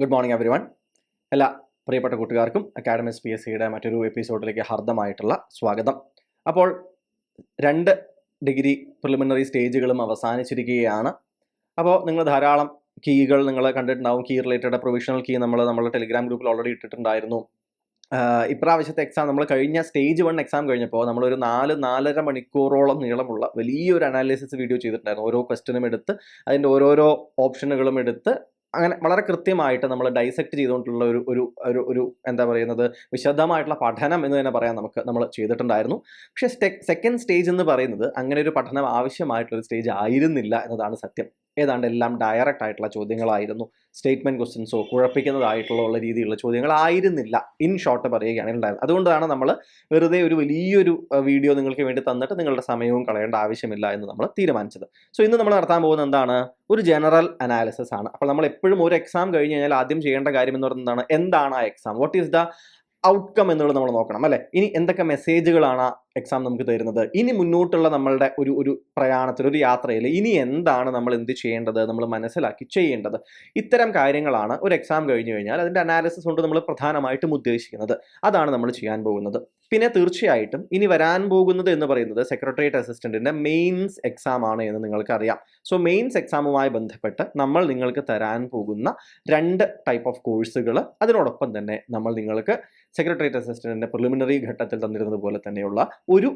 Good morning every one എല്ലാ പ്രിയപ്പെട്ട കൂട്ടുകാർക്കും അക്കാഡമിക്സ് പി എസ് സിയുടെ മറ്റൊരു എപ്പിസോഡിലേക്ക് ഹർദ്ദമായിട്ടുള്ള സ്വാഗതം. അപ്പോൾ രണ്ട് ഡിഗ്രി പ്രിലിമിനറി സ്റ്റേജുകളും അവസാനിച്ചിരിക്കുകയാണ്. അപ്പോൾ നിങ്ങൾ ധാരാളം കീകൾ നിങ്ങൾ കണ്ടിട്ടുണ്ടാവും. കീ റിലേറ്റഡ് പ്രൊവിഷണൽ കീ നമ്മൾ നമ്മുടെ ടെലിഗ്രാം ഗ്രൂപ്പിൽ ഓൾറെഡി ഇട്ടിട്ടുണ്ടായിരുന്നു. ഇപ്രാവശ്യത്തെ എക്സാം നമ്മൾ കഴിഞ്ഞ സ്റ്റേജ് വൺ എക്സാം കഴിഞ്ഞപ്പോൾ നമ്മളൊരു നാല് നാലര മണിക്കൂറോളം നീളമുള്ള വലിയൊരു അനാലിസിസ് വീഡിയോ ചെയ്തിട്ടുണ്ടായിരുന്നു. ഓരോ ക്വസ്റ്റിനും എടുത്ത് അതിന്റെ ഓരോരോ ഓപ്ഷനുകളും എടുത്ത് അങ്ങനെ വളരെ കൃത്യമായിട്ട് നമ്മൾ ഡൈസെക്ട് ചെയ്തുകൊണ്ടുള്ള ഒരു ഒരു ഒരു ഒരു എന്താ പറയുന്നത് വിശദമായിട്ടുള്ള പഠനം എന്ന് തന്നെ പറയാം നമുക്ക്. നമ്മൾ ചെയ്തിട്ടുണ്ടായിരുന്നു. പക്ഷേ സെക്കൻഡ് സ്റ്റേജ് എന്ന് പറയുന്നത് അങ്ങനെ ഒരു പഠനം ആവശ്യമായിട്ടുള്ള സ്റ്റേജ് ആയിരുന്നില്ല എന്നതാണ് സത്യം. ഏതാണ്ട് എല്ലാം ഡയറക്റ്റ് ആയിട്ടുള്ള ചോദ്യങ്ങളായിരുന്നു. സ്റ്റേറ്റ്മെന്റ് ക്വസ്റ്റ്യൻസോ കുഴപ്പിക്കുന്നതായിട്ടുള്ള രീതിയിലുള്ള ചോദ്യങ്ങൾ ആയിരുന്നില്ല. ഇൻ ഷോർട്ട് പറയുകയാണെങ്കിൽ ഉണ്ടായിരുന്നത് അതുകൊണ്ടാണ് നമ്മൾ വെറുതെ ഒരു വലിയൊരു വീഡിയോ നിങ്ങൾക്ക് വേണ്ടി തന്നിട്ട് നിങ്ങളുടെ സമയവും കളയേണ്ട ആവശ്യമില്ല എന്ന് നമ്മൾ തീരുമാനിച്ചത്. സോ ഇന്ന് നമ്മൾ നടത്താൻ പോകുന്നത് എന്താണ്? ഒരു ജനറൽ അനാലിസിസ് ആണ്. അപ്പോൾ നമ്മൾ എപ്പോഴും ഒരു എക്സാം കഴിഞ്ഞ് കഴിഞ്ഞാൽ ആദ്യം ചെയ്യേണ്ട കാര്യം എന്ന് പറയുന്നത് എന്താണ്? എന്താണ് ആ exam what is the outcome എന്നുള്ളത് നമ്മൾ നോക്കണം അല്ലേ? ഇനി എന്തൊക്കെ മെസ്സേജുകളാണ് എക്സാം നമുക്ക് തരുന്നത്. ഇനി മുന്നോട്ടുള്ള നമ്മളുടെ ഒരു ഒരു പ്രയാണത്തിൽ ഒരു യാത്രയിൽ ഇനി എന്താണ് നമ്മൾ എന്ത് ചെയ്യേണ്ടത് നമ്മൾ മനസ്സിലാക്കി ചെയ്യേണ്ടത്? ഇത്തരം കാര്യങ്ങളാണ് ഒരു എക്സാം കഴിഞ്ഞു കഴിഞ്ഞാൽ അതിന്റെ അനാലിസിസ് കൊണ്ട് നമ്മൾ പ്രധാനമായിട്ടും ഉദ്ദേശിക്കുന്നത്. അതാണ് നമ്മൾ ചെയ്യാൻ പോകുന്നത്. പിന്നെ തീർച്ചയായിട്ടും ഇനി വരാൻ പോകുന്നത് എന്ന് പറയുന്നത് സെക്രട്ടേറിയറ്റ് അസിസ്റ്റന്റിന്റെ മെയിൻസ് എക്സാം ആണ് എന്ന് നിങ്ങൾക്കറിയാം. സോ മെയിൻസ് എക്സാമുമായി ബന്ധപ്പെട്ട് നമ്മൾ നിങ്ങൾക്ക് തരാൻ പോകുന്ന രണ്ട് ടൈപ്പ് ഓഫ് കോഴ്സുകൾ അതിനോടൊപ്പം തന്നെ നമ്മൾ നിങ്ങൾക്ക് സെക്രട്ടേറിയറ്റ് അസിസ്റ്റന്റിന്റെ പ്രിലിമിനറി ഘട്ടത്തിൽ തന്നിരുന്നത് പോലെ തന്നെയുള്ള ഒരു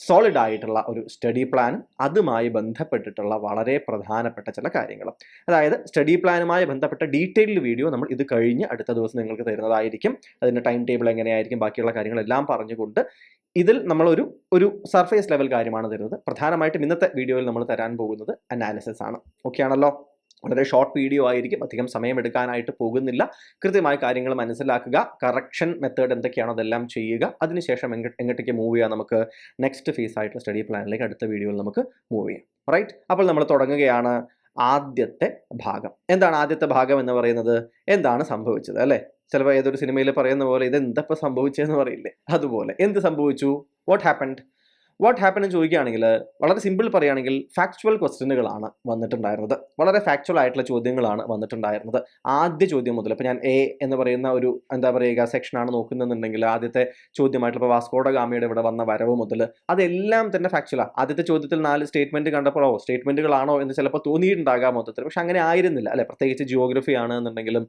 സോളിഡ് ആയിട്ടുള്ള ഒരു സ്റ്റഡി പ്ലാനും അതുമായി ബന്ധപ്പെട്ടിട്ടുള്ള വളരെ പ്രധാനപ്പെട്ട ചില കാര്യങ്ങൾ അതായത് സ്റ്റഡി പ്ലാനുമായി ബന്ധപ്പെട്ട ഡീറ്റെയിൽഡ് വീഡിയോ നമ്മൾ ഇത് കഴിഞ്ഞ് അടുത്ത ദിവസം നിങ്ങൾക്ക് തരുന്നതായിരിക്കും. അതിന്റെ ടൈം ടേബിൾ എങ്ങനെയായിരിക്കും? ബാക്കിയുള്ള കാര്യങ്ങളെല്ലാം പറഞ്ഞുകൊണ്ട് ഇതിൽ നമ്മളൊരു ഒരു സർഫേസ് ലെവൽ കാര്യമാണ് തരുന്നത്. പ്രധാനമായിട്ടും ഇന്നത്തെ വീഡിയോയിൽ നമ്മൾ തരാൻ പോകുന്നത് അനാലിസിസ് ആണ്. ഓക്കെ ആണല്ലോ? വളരെ ഷോർട്ട് വീഡിയോ ആയിരിക്കും. അധികം സമയമെടുക്കാനായിട്ട് പോകുന്നില്ല. കൃത്യമായ കാര്യങ്ങൾ മനസ്സിലാക്കുക. കറക്ഷൻ മെത്തേഡ് എന്തൊക്കെയാണോ അതെല്ലാം ചെയ്യുക. അതിനുശേഷം എങ്ങ എങ്ങോട്ടേക്ക് മൂവ് ചെയ്യാം നമുക്ക് നെക്സ്റ്റ് ഫേസ് ആയിട്ടുള്ള സ്റ്റഡി പ്ലാനിലേക്ക് അടുത്ത വീഡിയോയിൽ നമുക്ക് മൂവ് ചെയ്യാം. റൈറ്റ് അപ്പോൾ നമ്മൾ തുടങ്ങുകയാണ് ആദ്യത്തെ ഭാഗം. എന്താണ് ആദ്യത്തെ ഭാഗം എന്ന് പറയുന്നത്? എന്താണ് സംഭവിച്ചത് അല്ലേ? ചിലപ്പോൾ ഏതൊരു സിനിമയിൽ പറയുന്ന പോലെ ഇത് എന്തപ്പോൾ സംഭവിച്ചതെന്ന് പറയില്ലേ? അതുപോലെ. എന്ത് സംഭവിച്ചു? വാട്ട് ഹാപ്പൻഡ് വാട്ട് ഹാപ്പൻ എന്ന് ചോദിക്കുകയാണെങ്കിൽ വളരെ സിമ്പിൾ പറയുകയാണെങ്കിൽ ഫാക്ച്വൽ ക്വസ്റ്റ്യനുകളാണ് വന്നിട്ടുണ്ടായിരുന്നത്. വളരെ ഫാക്ച്വൽ ആയിട്ടുള്ള ചോദ്യങ്ങളാണ് വന്നിട്ടുണ്ടായിരുന്നത്. ആദ്യ ചോദ്യം മുതൽ ഇപ്പോൾ ഞാൻ എ എന്ന് പറയുന്ന ഒരു എന്താ പറയുക സെക്ഷനാണ് നോക്കുന്നതെന്നുണ്ടെങ്കിൽ ആദ്യത്തെ ചോദ്യമായിട്ടുള്ള ഇപ്പോൾ വാസ്കോഡ ഗാമിയുടെ ഇവിടെ വന്ന വരവ് മുതൽ അതെല്ലാം തന്നെ ഫാക്ച്വലാണ് ആദ്യത്തെ ചോദ്യത്തിൽ നാല് സ്റ്റേറ്റ്മെന്റ് കണ്ടപ്പോഴോ സ്റ്റേറ്റ്മെന്റുകളാണോ എന്ന് ചിലപ്പോൾ തോന്നിയിട്ടുണ്ടാകാം മൊത്തത്തിൽ. പക്ഷെ അങ്ങനെ ആയിരുന്നില്ല അല്ലെ? പ്രത്യേകിച്ച് ജിയോഗ്രഫി ആണ് എന്നുണ്ടെങ്കിലും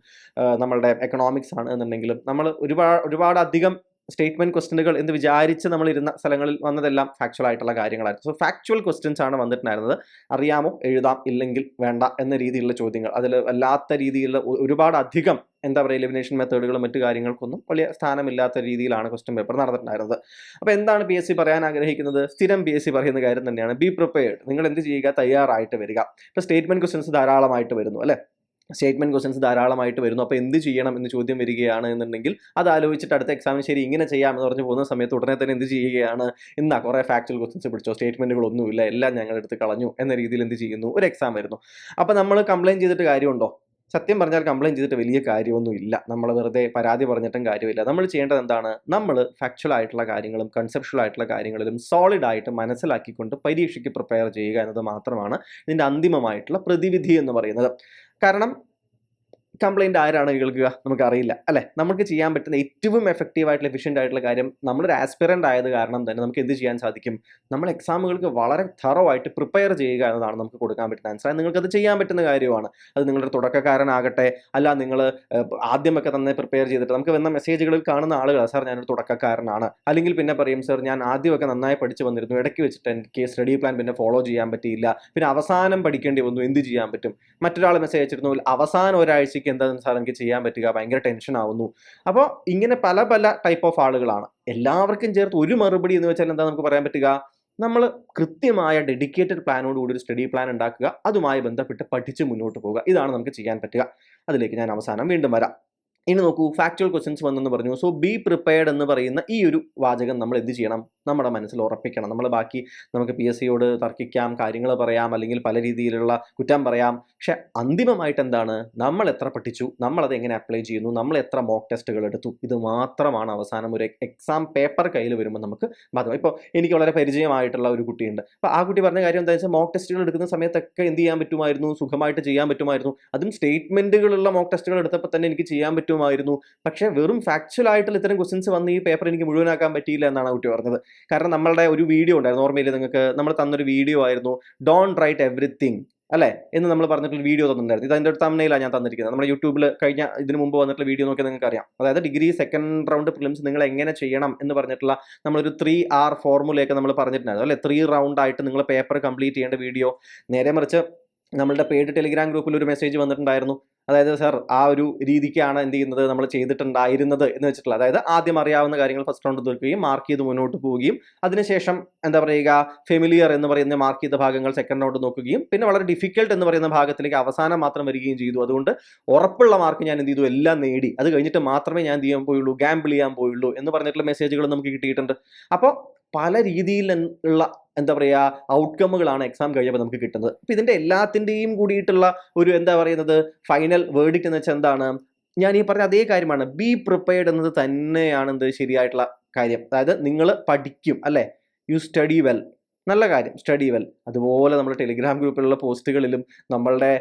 നമ്മളുടെ എക്കണോമിക്സ് ആണ് എന്നുണ്ടെങ്കിലും നമ്മൾ ഒരുപാട് ഒരുപാട് അധികം സ്റ്റേറ്റ്മെന്റ് ക്വസ്റ്റ്യനുകൾ എന്ന് വിചാരിച്ച് നമ്മൾ ഇരുന്ന സ്ഥലങ്ങളിൽ വന്നതെല്ലാം ഫാക്ച്വൽ ആയിട്ടുള്ള കാര്യങ്ങളായിരുന്നു. സോ ഫാക്ച്വൽ ക്വസ്റ്റ്യൻസ് ആണ് വന്നിട്ടുണ്ടായിരുന്നത്. അറിയാമോ? എഴുതാം. ഇല്ലെങ്കിൽ വേണ്ട എന്ന രീതിയിലുള്ള ചോദ്യങ്ങൾ. അതിൽ വല്ലാത്ത രീതിയിലുള്ള ഒരുപാട് അധികം എന്താ പറയുക എലിമിനേഷൻ മെത്തേഡുകളും മറ്റു കാര്യങ്ങൾക്കൊന്നും വലിയ സ്ഥാനമില്ലാത്ത രീതിയിലാണ് ക്വസ്റ്റ്യൻ പേപ്പർ നടന്നിട്ടുണ്ടായിരുന്നത്. അപ്പോൾ എന്താണ് പി എസ് സി പറയാൻ ആഗ്രഹിക്കുന്നത്? സ്ഥിരം പി എസ് സി പറയുന്ന കാര്യം തന്നെയാണ്. ബി പ്രിപ്പയർഡ് നിങ്ങൾ എന്ത് ചെയ്യുക? തയ്യാറായിട്ട് വരിക. ഇപ്പോൾ സ്റ്റേറ്റ്മെന്റ് ക്വസ്റ്റ്യൻസ് ധാരാളമായിട്ട് വരുന്നു അല്ലേ? സ്റ്റേറ്റ്മെന്റ് ക്വസ്റ്റൻസ് ധാരാളമായിട്ട് വരുന്നു. അപ്പോൾ എന്ത് ചെയ്യണം എന്ന് ചോദ്യം വരികയാണ് എന്നുണ്ടെങ്കിൽ അത് ആലോചിച്ചിട്ട് അടുത്ത എക്സാമിന് ശരി ഇങ്ങനെ ചെയ്യാമെന്ന് പറഞ്ഞ് പോകുന്ന സമയത്ത് ഉടനെ തന്നെ എന്ത് ചെയ്യുകയാണ്? എന്നാ കുറേ ഫാക്ച്വൽ ക്വസ്റ്റൻസ് പിടിച്ചോ? സ്റ്റേറ്റ്മെന്റുകളൊന്നുമില്ല എല്ലാം ഞങ്ങൾ എടുത്ത് കളഞ്ഞു എന്ന രീതിയിൽ എന്ത് ചെയ്യുന്നു? ഒരു എക്സാം വരുന്നു. അപ്പോൾ നമ്മൾ കംപ്ലയിന്റ് ചെയ്തിട്ട് കാര്യമുണ്ടോ? സത്യം പറഞ്ഞാൽ കംപ്ലയിന്റ് ചെയ്തിട്ട് വലിയ കാര്യമൊന്നും ഇല്ല. നമ്മൾ വെറുതെ പരാതി പറഞ്ഞിട്ടും കാര്യമില്ല. നമ്മൾ ചെയ്യേണ്ടത് എന്താണ്? നമ്മൾ ഫാക്ച്വൽ ആയിട്ടുള്ള കാര്യങ്ങളും കൺസെപ്ഷൽ ആയിട്ടുള്ള കാര്യങ്ങളിലും സോളിഡ് ആയിട്ട് മനസ്സിലാക്കിക്കൊണ്ട് പരീക്ഷയ്ക്ക് പ്രിപ്പയർ ചെയ്യുക എന്നത് മാത്രമാണ് ഇതിന്റെ അന്തിമമായിട്ടുള്ള പ്രതിവിധി എന്ന് പറയുന്നത്. കാരണം കംപ്ലൈന്റ് ആരാണ് കേൾക്കുക നമുക്കറിയില്ല അല്ലേ? നമുക്ക് ചെയ്യാൻ പറ്റുന്ന ഏറ്റവും എഫക്റ്റീവ് ആയിട്ടുള്ള എഫിഷ്യന്റ് ആയിട്ടുള്ള കാര്യം നമ്മളൊരു ആസ്പിറന്റ് ആയത് കാരണം തന്നെ നമുക്ക് എന്ത് ചെയ്യാൻ സാധിക്കും? നമ്മൾ എക്സാമുകൾക്ക് വളരെ തറോ ആയിട്ട് പ്രിപ്പയർ ചെയ്യുക എന്നതാണ് നമുക്ക് കൊടുക്കാൻ പറ്റുന്ന ആൻസർ നിങ്ങൾക്ക് അത് ചെയ്യാൻ പറ്റുന്ന കാര്യമാണ്. അത് നിങ്ങളുടെ തുടക്കക്കാരനാകട്ടെ അല്ല നിങ്ങൾ ആദ്യമൊക്കെ തന്നെ പ്രിപ്പയർ ചെയ്തിട്ട് നമുക്ക് വന്ന മെസ്സേജുകളിൽ കാണുന്ന ആളുകൾ സാർ ഞാനൊരു തുടക്കക്കാരനാണ്. അല്ലെങ്കിൽ പിന്നെ പറയും സാർ ഞാൻ ആദ്യമൊക്കെ നന്നായി പഠിച്ചു വന്നിരുന്നു. ഇടയ്ക്ക് വെച്ചിട്ട് എനിക്ക് സ്റ്റഡി പ്ലാൻ പിന്നെ ഫോളോ ചെയ്യാൻ പറ്റിയില്ല. പിന്നെ അവസാനം പഠിക്കേണ്ടി വന്നു. എന്ത് ചെയ്യാൻ പറ്റും? മറ്റൊരാൾ മെസ്സേജ് അയച്ചിരുന്നു. അവസാനം ഒരാഴ്ചയ്ക്ക് എന്താണ് സാർ എനിക്ക് ചെയ്യാൻ പറ്റുക ഭയങ്കര ടെൻഷൻ ആവുന്നു. അപ്പോൾ ഇങ്ങനെ പല പല ടൈപ്പ് ഓഫ് ആളുകളാണ്. എല്ലാവർക്കും ചേർത്ത് ഒരു മറുപടി എന്ന് വെച്ചാൽ എന്താ നമുക്ക് പറയാൻ പറ്റുക? നമ്മൾ കൃത്യമായ ഡെഡിക്കേറ്റഡ് പ്ലാനോട് കൂടി ഒരു സ്റ്റഡി പ്ലാൻ ഉണ്ടാക്കുക അതുമായി ബന്ധപ്പെട്ട് പഠിച്ച് മുന്നോട്ട് പോവുക. ഇതാണ് നമുക്ക് ചെയ്യാൻ പറ്റുക. അതിലേക്ക് ഞാൻ അവസാനം വീണ്ടും വരാം. ഇനി നോക്കൂ ഫാക്ച്വൽ ക്വസ്റ്റ്യൻസ് വന്നെന്ന് പറഞ്ഞു. സോ ബി പ്രിപ്പയർഡ് എന്ന് പറയുന്ന ഈ ഒരു വാചകം നമ്മൾ എന്ത് ചെയ്യണം? നമ്മുടെ മനസ്സിൽ ഉറപ്പിക്കണം. നമ്മൾ ബാക്കി നമുക്ക് പി എസ് സിയോട് തർക്കിക്കാം കാര്യങ്ങൾ പറയാം അല്ലെങ്കിൽ പല രീതിയിലുള്ള കുറ്റം പറയാം. പക്ഷെ അന്തിമമായിട്ട് എന്താണ്? നമ്മൾ എത്ര പഠിച്ചു? നമ്മളത് എങ്ങനെ അപ്ലൈ ചെയ്യുന്നു? നമ്മൾ എത്ര മോക്ക് ടെസ്റ്റുകൾ എടുത്തു? ഇത് മാത്രമാണ് അവസാനം ഒരു എക്സാം പേപ്പർ കയ്യിൽ വരുമ്പോൾ നമുക്ക് ബാധകം. ഇപ്പോൾ എനിക്ക് വളരെ പരിചയമായിട്ടുള്ള ഒരു കുട്ടിയുണ്ട്. അപ്പോൾ ആ കുട്ടി പറഞ്ഞ കാര്യം എന്താ വെച്ചാൽ മോക്ക് ടെസ്റ്റുകൾ എടുക്കുന്ന സമയത്തൊക്കെ എന്ത് ചെയ്യാൻ പറ്റുമായിരുന്നു? സുഖമായിട്ട് ചെയ്യാൻ പറ്റുമായിരുന്നു. അതും സ്റ്റേറ്റ്മെന്റുകളുള്ള മോക്ക് ടെസ്റ്റുകൾ എടുത്തപ്പോൾ തന്നെ എനിക്ക് ചെയ്യാൻ പറ്റുമായിരുന്നു പക്ഷേ വെറും ഫാക്ച്വൽ ആയിട്ടുള്ള ഇത്തരം ക്വസ്റ്റ്യൻസ് വന്ന് ഈ പേപ്പർ എനിക്ക് മുഴുവനാക്കാൻ പറ്റിയില്ല എന്നാണ് കുട്ടി പറഞ്ഞത്. കാരണം നമ്മളുടെ ഒരു വീഡിയോ ഉണ്ടായിരുന്നു. ഓർമ്മയില്ല നിങ്ങൾക്ക്? നമ്മൾ തന്നൊരു വീഡിയോ ആയിരുന്നു. ഡോൺ റൈറ്റ് എവറിത്തിങ് അല്ലേ? എന്ന് നമ്മൾ പറഞ്ഞിട്ടുള്ള വീഡിയോ തന്നിട്ടുണ്ടായിരുന്നു. ഇത് അതിന്റെ ഒരു തമ്മനയിലാണ് ഞാൻ തന്നിരിക്കുന്നത്. നമ്മുടെ യൂട്യൂബിൽ കഴിഞ്ഞ ഇതിന് മുമ്പ് വന്നിട്ടുള്ള വീഡിയോ നോക്കിയാൽ നിങ്ങൾക്ക് അറിയാം അതായത് ഡിഗ്രി സെക്കൻഡ് റൗണ്ട് പ്രിലിംസ് നിങ്ങൾ എങ്ങനെ ചെയ്യണം എന്ന് പറഞ്ഞിട്ടുള്ള നമ്മളൊരു ത്രീ ആർ ഫോർമുലയൊക്കെ നമ്മൾ പറഞ്ഞിട്ടുണ്ടായിരുന്നു. അല്ലെ? ത്രീ റൗണ്ട് ആയിട്ട് നിങ്ങൾ പേപ്പർ കംപ്ലീറ്റ് ചെയ്യേണ്ട വീഡിയോ നേരെ മറിച്ച് നമ്മളുടെ പേഡ് ടെലിഗ്രാം ഗ്രൂപ്പിൽ ഒരു മെസ്സേജ് വന്നിട്ടുണ്ടായിരുന്നു. അതായത് സർ ആ ഒരു രീതിക്കാണ് എന്ത് ചെയ്യുന്നത്? നമ്മൾ ചെയ്തിട്ടുണ്ടായിരുന്നത് എന്ന് വെച്ചിട്ടുള്ള അതായത് ആദ്യം അറിയാവുന്ന കാര്യങ്ങൾ ഫസ്റ്റ് റൗണ്ട് തോൽക്കുകയും മാർക്ക് ചെയ്ത് മുന്നോട്ട് പോവുകയും അതിനുശേഷം എന്താ പറയുക ഫെമിലിയർ എന്ന് പറയുന്ന മാർക്ക് ചെയ്ത ഭാഗങ്ങൾ സെക്കൻഡ് റൗണ്ട് നോക്കുകയും പിന്നെ വളരെ ഡിഫിക്കൽട്ട് എന്ന് പറയുന്ന ഭാഗത്തിലേക്ക് അവസാനം മാത്രം വരികയും ചെയ്തു. അതുകൊണ്ട് ഉറപ്പുള്ള മാർക്ക് ഞാൻ എന്ത് ചെയ്തു? എല്ലാം നേടി. അത് കഴിഞ്ഞിട്ട് മാത്രമേ ഞാൻ എന്ത് ചെയ്യാൻ പോയുള്ളൂ? ഗാമ്പിൾ ചെയ്യാൻ പോയുള്ളൂ എന്ന് പറഞ്ഞിട്ടുള്ള മെസ്സേജുകൾ നമുക്ക് കിട്ടിയിട്ടുണ്ട്. അപ്പോൾ പല രീതിയിൽ ഉള്ള എന്താ പറയുക ഔട്ട്കമ്മുകളാണ് എക്സാം കഴിയുമ്പോൾ നമുക്ക് കിട്ടുന്നത്. അപ്പം ഇതിന്റെ എല്ലാത്തിന്റെയും കൂടിയിട്ടുള്ള ഒരു എന്താ പറയുന്നത് ഫൈനൽ വേർഡിക്റ്റ് എന്ന് വെച്ചാൽ എന്താണ്? ഞാൻ ഈ പറഞ്ഞ അതേ കാര്യമാണ്. ബി പ്രിപ്പയർഡ് എന്നത് തന്നെയാണ് എന്ത് ശരിയായിട്ടുള്ള കാര്യം. അതായത് നിങ്ങൾ പഠിക്കും അല്ലേ? യു സ്റ്റഡി വെൽ നല്ല കാര്യം. സ്റ്റഡി വെൽ അതുപോലെ നമ്മൾ ടെലിഗ്രാം ഗ്രൂപ്പിലുള്ള പോസ്റ്റുകളിലും നമ്മളുടെ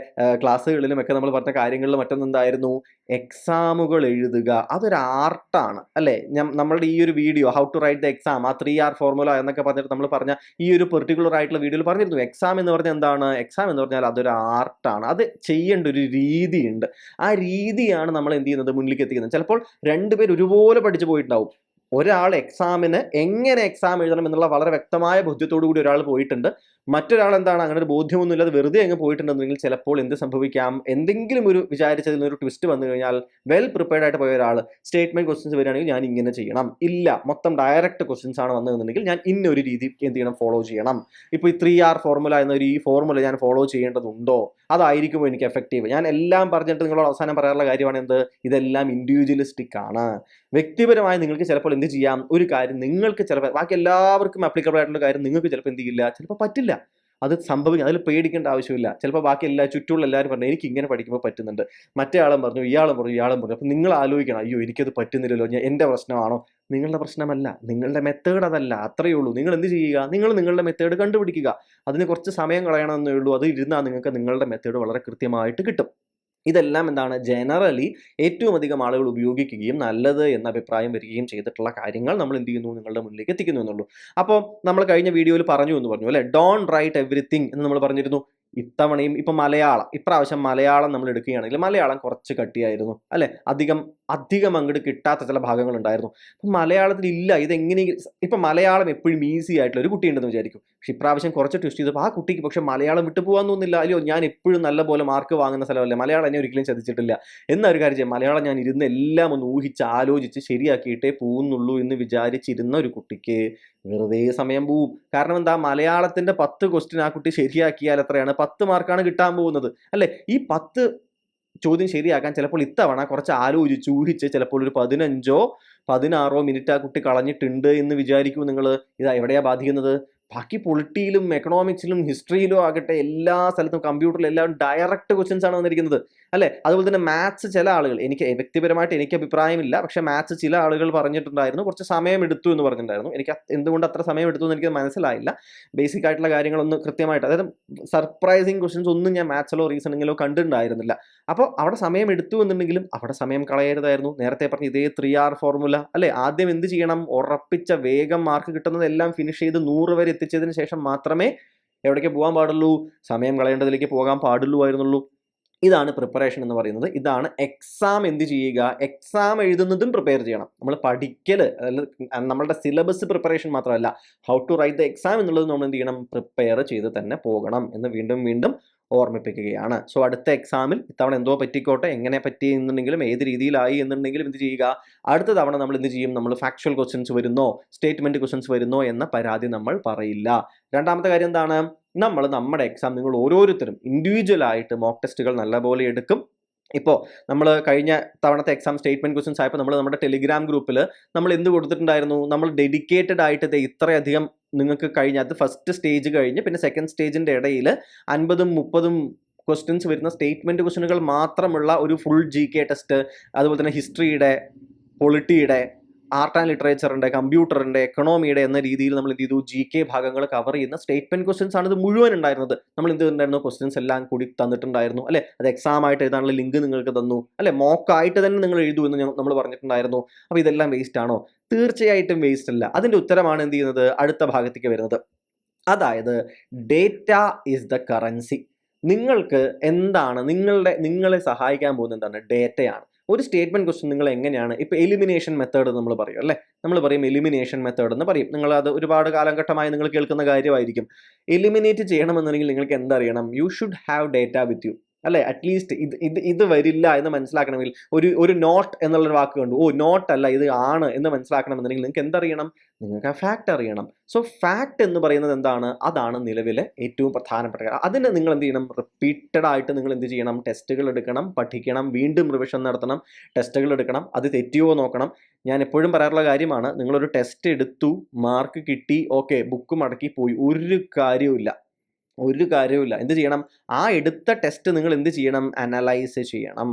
ക്ലാസ്സുകളിലും ഒക്കെ നമ്മൾ പറഞ്ഞ കാര്യങ്ങളിൽ മറ്റൊന്നെന്തായിരുന്നു എക്സാമുകൾ എഴുതുക. അതൊരു ആർട്ടാണ് അല്ലേ? നമ്മളുടെ ഈ ഒരു video how to write the exam ആ ത്രീ ആർ ഫോർമുല എന്നൊക്കെ പറഞ്ഞിട്ട് നമ്മൾ പറഞ്ഞ ഈ ഒരു പെർട്ടിക്കുലർ ആയിട്ടുള്ള വീഡിയോയിൽ പറഞ്ഞിരുന്നു. എക്സാം എന്ന് പറഞ്ഞാൽ എന്താണ്? എക്സാം എന്ന് പറഞ്ഞാൽ അതൊരു ആർട്ടാണ് അത് ചെയ്യേണ്ട ഒരു രീതിയുണ്ട്. ആ രീതിയാണ് നമ്മൾ എന്ത് ചെയ്യുന്നത്? മുന്നിലേക്ക് എത്തിക്കുന്നത്. ചിലപ്പോൾ രണ്ടുപേർ ഒരുപോലെ പഠിച്ചു പോയിട്ടുണ്ടാവും. ഒരാൾ എക്സാമിന് എങ്ങനെ എക്സാം എഴുതണം എന്നുള്ള വളരെ വ്യക്തമായ ബോധ്യത്തോടു കൂടി ഒരാൾ പോയിട്ടുണ്ട്. മറ്റൊരാൾ എന്താണ് അങ്ങനെ ഒരു ബോധ്യമൊന്നുമില്ലാതെ വെറുതെ അങ്ങ് പോയിട്ടുണ്ടെന്നുണ്ടെങ്കിൽ ചിലപ്പോൾ എന്ത് സംഭവിക്കാം? എന്തെങ്കിലും ഒരു വിചാരിച്ചതിൽ ഒരു ട്വിസ്റ്റ് വന്നു കഴിഞ്ഞാൽ വെൽ പ്രിപ്പയർഡ് ആയിട്ട് പോയ ഒരാൾ സ്റ്റേറ്റ്മെന്റ് ക്വസ്റ്റ്യൻസ് വരികയാണെങ്കിൽ ഞാൻ ഇങ്ങനെ ചെയ്യണം. ഇല്ല. മൊത്തം ഡയറക്റ്റ് ക്വസ്റ്റ്യൻസ് ആണ് വന്നതെന്നുണ്ടെങ്കിൽ ഞാൻ ഇന്നൊരു രീതി എന്ത് ചെയ്യണം? ഫോളോ ചെയ്യണം. ഇപ്പോൾ ഈ ത്രീ ആർ ഫോർമുല എന്നൊരു ഈ ഫോർമുല ഞാൻ ഫോളോ ചെയ്യേണ്ടതുണ്ടോ? അതായിരിക്കുമോ എനിക്ക് എഫക്റ്റീവ് ഞാൻ എല്ലാം പറഞ്ഞിട്ട് നിങ്ങളോട് അവസാനം പറയാനുള്ള കാര്യമാണ് എന്ത്? ഇതെല്ലാം ഇൻഡിവിജ്വലിസ്റ്റിക് ആണ്. വ്യക്തിപരമായി നിങ്ങൾക്ക് ചിലപ്പോൾ എന്ത് ചെയ്യാം? ഒരു കാര്യം നിങ്ങൾക്ക് ചിലപ്പോൾ ബാക്കി എല്ലാവർക്കും അപ്ലിക്കബിൾ ആയിട്ടുള്ള കാര്യം നിങ്ങൾക്ക് ചിലപ്പോൾ എന്ത് ചെയ്യില്ല? ചിലപ്പോൾ പറ്റില്ല. അത് സംഭവിക്കും അതിൽ പേടിക്കേണ്ട ആവശ്യമില്ല. ചിലപ്പോൾ ബാക്കി എല്ലാ ചുറ്റുമുള്ള എല്ലാവരും പറഞ്ഞു എനിക്ക് ഇങ്ങനെ പഠിക്കുമ്പോൾ പറ്റുന്നുണ്ട്. മറ്റേ ആളും പറഞ്ഞു ഇയാളും പറഞ്ഞു ഇയാളും പറഞ്ഞു. അപ്പോൾ നിങ്ങൾ ആലോചിക്കണം അയ്യോ എനിക്കത് പറ്റുന്നില്ലല്ലോ ഞാൻ എന്റെ പ്രശ്നമാണോ? നിങ്ങളുടെ പ്രശ്നമല്ല നിങ്ങളുടെ മെത്തേഡ് അതല്ല അത്രയേ ഉള്ളൂ. നിങ്ങൾ എന്ത് ചെയ്യുക? നിങ്ങൾ നിങ്ങളുടെ മെത്തേഡ് കണ്ടുപിടിക്കുക. അതിന് കുറച്ച് സമയം കളയണമെന്നേ ഉള്ളൂ. അത് ഇരുന്നാൽ നിങ്ങൾക്ക് നിങ്ങളുടെ മെത്തേഡ് വളരെ കൃത്യമായിട്ട് കിട്ടും. ഇതെല്ലാം എന്താണ് ജനറലി ഏറ്റവും അധികം ആളുകൾ ഉപയോഗിക്കുകയും നല്ലത് എന്ന അഭിപ്രായം വരികയും ചെയ്തിട്ടുള്ള കാര്യങ്ങൾ നമ്മൾ എന്ത് ചെയ്യുന്നു? നിങ്ങളുടെ മുന്നിലേക്ക് എത്തിക്കുന്നു എന്നുള്ളൂ. അപ്പോൾ നമ്മൾ കഴിഞ്ഞ വീഡിയോയിൽ പറഞ്ഞു എന്ന് പറഞ്ഞു അല്ലെ? ഡോൺ റൈറ്റ് എവറിത്തിങ് എന്ന് നമ്മൾ പറഞ്ഞിരുന്നു. ഇത്തവണയും ഇപ്പം മലയാളം ഇപ്രാവശ്യം മലയാളം നമ്മൾ എടുക്കുകയാണെങ്കിൽ മലയാളം കുറച്ച് കട്ടിയായിരുന്നു അല്ലെ? അധികം അധികം അങ്ങോട്ട് കിട്ടാത്ത ചില ഭാഗങ്ങളുണ്ടായിരുന്നു. അപ്പം മലയാളത്തിൽ ഇല്ല ഇതെങ്ങനെ ഇപ്പം മലയാളം എപ്പോഴും ഈസി ആയിട്ടുള്ള ഒരു കുട്ടി ഉണ്ടെന്ന് വിചാരിക്കും. പക്ഷെ ഇപ്രാവശ്യം കുറച്ച് ട്വിസ്റ്റ് ചെയ്തപ്പോൾ ആ കുട്ടിക്ക് പക്ഷേ മലയാളം വിട്ടു പോകാൻ തോന്നില്ല അല്ലയോ ഞാൻ എപ്പോഴും നല്ല പോലെ മാർക്ക് വാങ്ങുന്ന സ്ഥലമല്ലേ? മലയാളം എന്നെ ഒരിക്കലും ചതിച്ചിട്ടില്ല എന്നൊരു കാര്യം ചെയ്യാം. മലയാളം ഞാൻ ഇരുന്ന് എല്ലാം ഒന്ന് ഊഹിച്ച് ആലോചിച്ച് ശരിയാക്കിയിട്ടേ പോകുന്നുള്ളൂ എന്ന് വിചാരിച്ചിരുന്ന ഒരു കുട്ടിക്ക് വെറുതെ സമയം പോവും. കാരണം എന്താ? മലയാളത്തിന്റെ പത്ത് ക്വസ്റ്റ്യൻ ആ കുട്ടി ശരിയാക്കിയാൽ എത്രയാണ്? പത്ത് മാർക്കാണ് കിട്ടാൻ പോകുന്നത്. അല്ലേ? ഈ പത്ത് ചോദ്യം ശരിയാക്കാൻ ചിലപ്പോൾ ഇത്തവണ കുറച്ച് ആലോചിച്ച് ഊഹിച്ച് ചിലപ്പോൾ ഒരു പതിനഞ്ചോ പതിനാറോ മിനിറ്റ് ആ കുട്ടി കളഞ്ഞിട്ടുണ്ട് എന്ന് വിചാരിക്കൂ നിങ്ങൾ. ഇതാ എവിടെയാ ബാധിക്കുന്നത്? ബാക്കി പൊളിറ്റിയിലും എക്കണോമിക്സിലും ഹിസ്റ്ററിയിലും ആകട്ടെ എല്ലാ സ്ഥലത്തും കമ്പ്യൂട്ടറിലും എല്ലാം ഡയറക്റ്റ് ക്വസ്റ്റ്യൻസ് ആണ് വന്നിരിക്കുന്നത്. അല്ലേ? അതുപോലെ തന്നെ മാത്സ് ചില ആളുകൾ എനിക്ക് വ്യക്തിപരമായിട്ട് എനിക്ക് അഭിപ്രായമില്ല പക്ഷേ മാത്സ് ചില ആളുകൾ പറഞ്ഞിട്ടുണ്ടായിരുന്നു കുറച്ച് സമയം എടുത്തു എന്ന് പറഞ്ഞിട്ടുണ്ടായിരുന്നു. എനിക്ക് എന്തുകൊണ്ട് അത്ര സമയം എടുത്തു എന്ന് എനിക്ക് മനസ്സിലായില്ല. ബേസിക് ആയിട്ടുള്ള കാര്യങ്ങളൊന്നും കൃത്യമായിട്ട് അതായത് സർപ്രൈസിങ് ക്വസ്റ്റ്യൻസ് ഒന്നും ഞാൻ മാത്സിലോ റീസണിങ്ങിലോ കണ്ടിട്ടുണ്ടായിരുന്നില്ല. അപ്പോൾ അവിടെ സമയം എടുത്തു എന്നുണ്ടെങ്കിലും അവിടെ സമയം കളയരുതായിരുന്നു. നേരത്തെ പറഞ്ഞ ഇതേ ത്രീ ആർ ഫോർമുല അല്ലേ? ആദ്യം എന്ത് ചെയ്യണം? ഉറപ്പിച്ച വേഗം മാർക്ക് കിട്ടുന്നതെല്ലാം ഫിനിഷ് ചെയ്ത് നൂറ് വരെ എത്തിച്ചതിന് ശേഷം മാത്രമേ എവിടേക്ക് പോകാൻ പാടുള്ളൂ? സമയം കളയേണ്ടതിലേക്ക് പോകാൻ പാടുള്ളൂ ആയിരുന്നുള്ളൂ. ഇതാണ് പ്രിപ്പറേഷൻ എന്ന് പറയുന്നത്. ഇതാണ് എക്സാം എന്ത് ചെയ്യുക? എക്സാം എഴുതുന്നതും പ്രിപ്പയർ ചെയ്യണം. നമ്മൾ പഠിക്കൽ നമ്മളുടെ സിലബസ് പ്രിപ്പറേഷൻ മാത്രമല്ല how to write the exam എന്നുള്ളത് നമ്മൾ എന്ത് ചെയ്യണം? പ്രിപ്പയർ ചെയ്ത് തന്നെ പോകണം എന്ന് വീണ്ടും വീണ്ടും ഓർമ്മിപ്പിക്കുകയാണ്. സോ അടുത്ത എക്സാമിൽ ഇത്തവണ എന്തോ പറ്റിക്കോട്ടെ എങ്ങനെ പറ്റി എന്നുണ്ടെങ്കിലും ഏത് രീതിയിലായി എന്നുണ്ടെങ്കിലും എന്ത് ചെയ്യുക? അടുത്ത തവണ നമ്മൾ എന്ത് ചെയ്യും? നമ്മൾ ഫാക്ച്വൽ ക്വസ്റ്റ്യൻസ് വരുന്നോ സ്റ്റേറ്റ്മെന്റ് ക്വസ്റ്റ്യൻസ് വരുന്നോ എന്ന പരാതി നമ്മൾ പറയില്ല. രണ്ടാമത്തെ കാര്യം എന്താണ്? നമ്മൾ നമ്മുടെ എക്സാം നിങ്ങൾ ഓരോരുത്തരും ഇൻഡിവിജ്വൽ ആയിട്ട് മോക്ക് ടെസ്റ്റുകൾ നല്ലപോലെ എടുക്കും. ഇപ്പോൾ നമ്മൾ കഴിഞ്ഞ തവണത്തെ എക്സാം സ്റ്റേറ്റ്മെന്റ് ക്വസ്റ്റൻസ് ആയപ്പോൾ നമ്മൾ നമ്മുടെ ടെലിഗ്രാം ഗ്രൂപ്പിൽ നമ്മൾ എന്ത് കൊടുത്തിട്ടുണ്ടായിരുന്നു? നമ്മൾ ഡെഡിക്കേറ്റഡ് ആയിട്ട് ഇത്രയധികം നിങ്ങൾക്ക് കഴിഞ്ഞ അത് ഫസ്റ്റ് സ്റ്റേജ് കഴിഞ്ഞ് പിന്നെ സെക്കൻഡ് സ്റ്റേജിന്റെ ഇടയിൽ അൻപതും മുപ്പതും ക്വസ്റ്റ്യൻസ് വരുന്ന സ്റ്റേറ്റ്മെന്റ് ക്വസ്റ്റ്യനുകൾ മാത്രമുള്ള ഒരു ഫുൾ ജി കെ ടെസ്റ്റ് അതുപോലെ തന്നെ ഹിസ്റ്ററിയുടെ പൊളിറ്റിയുടെ ആർട്ട് ആൻഡ് ലിറ്ററേച്ചറിന്റെ കമ്പ്യൂട്ടറിന്റെ എക്കണോമിയുടെ എന്ന രീതിയിൽ നമ്മൾ എന്ത് ചെയ്തു? ജി കെ ഭാഗങ്ങൾ കവർ ചെയ്യുന്ന സ്റ്റേറ്റ്മെന്റ് ക്വസ്റ്റ്യൻസ് ആണ് ഇത് മുഴുവൻ ഉണ്ടായിരുന്നത്. നമ്മൾ എന്ത് ഉണ്ടായിരുന്നു ക്വസ്റ്റ്യൻസ് എല്ലാം കൂടി തന്നിട്ടുണ്ടായിരുന്നു അല്ലെ? അത് എക്സാം ആയിട്ട് എഴുതാനുള്ള ലിങ്ക് നിങ്ങൾക്ക് തന്നു അല്ലെ? മോക്കായിട്ട് തന്നെ നിങ്ങൾ എഴുതൂ എന്ന് നമ്മൾ പറഞ്ഞിട്ടുണ്ടായിരുന്നു. അപ്പോൾ ഇതെല്ലാം വേസ്റ്റ് ആണോ? തീർച്ചയായിട്ടും വേസ്റ്റ് അല്ല. അതിന്റെ ഉത്തരമാണ് എന്ത് ചെയ്യുന്നത്? അടുത്ത ഭാഗത്തേക്ക് വരുന്നത്. അതായത് ഡേറ്റ ഈസ് ദ കറൻസി നിങ്ങൾക്ക് എന്താണ് നിങ്ങളുടെ നിങ്ങളെ സഹായിക്കാൻ പോകുന്ന എന്താണ്? ഡേറ്റയാണ് ഒരു സ്റ്റേറ്റ്മെന്റ് ക്വസ്റ്റ്യൻ നിങ്ങൾ എങ്ങനെയാണ്? ഇപ്പോൾ എലിമിനേഷൻ മെത്തേഡ് നമ്മൾ പറയും അല്ലേ? നമ്മൾ പറയും എലിമിനേഷൻ മെത്തേഡ് എന്ന് പറയും. നിങ്ങൾ അത് ഒരുപാട് കാലഘട്ടമായി നിങ്ങൾ കേൾക്കുന്ന കാര്യമായിരിക്കും. എലിമിനേറ്റ് ചെയ്യണമെന്നുണ്ടെങ്കിൽ നിങ്ങൾക്ക് എന്തറിയണം you should have data with you അല്ലെ? അറ്റ്ലീസ്റ്റ് ഇത് ഇത് ഇത് വരില്ല എന്ന് മനസ്സിലാക്കണമെങ്കിൽ ഒരു ഒരു നോട്ട് എന്നുള്ളൊരു വാക്ക് കണ്ടു. ഓ നോട്ട് അല്ല ഇത് ആണ് എന്ന് മനസ്സിലാക്കണമെന്നുണ്ടെങ്കിൽ നിങ്ങൾക്ക് എന്തറിയണം? നിങ്ങൾക്ക് ആ ഫാക്റ്റ് അറിയണം. സോ ഫാക്റ്റ് എന്ന് പറയുന്നത് എന്താണ്? അതാണ് നിലവിലെ ഏറ്റവും പ്രധാനപ്പെട്ട കാര്യം. അതിന് നിങ്ങൾ എന്ത് ചെയ്യണം? റിപ്പീറ്റഡ് ആയിട്ട് നിങ്ങൾ എന്ത് ചെയ്യണം? ടെസ്റ്റുകൾ എടുക്കണം പഠിക്കണം വീണ്ടും റിവിഷൻ നടത്തണം ടെസ്റ്റുകൾ എടുക്കണം. അത് തെറ്റിയോ നോക്കണം. ഞാൻ എപ്പോഴും പറയാറുള്ള കാര്യമാണ് നിങ്ങളൊരു ടെസ്റ്റ് എടുത്തു മാർക്ക് കിട്ടി ഓക്കെ ബുക്ക് മടക്കി പോയി. ഒരു കാര്യവുമില്ല. ഒരു കാര്യവുമില്ല. എന്ത് ചെയ്യണം? ആ എടുത്ത ടെസ്റ്റ് നിങ്ങൾ എന്ത് ചെയ്യണം? അനലൈസ് ചെയ്യണം.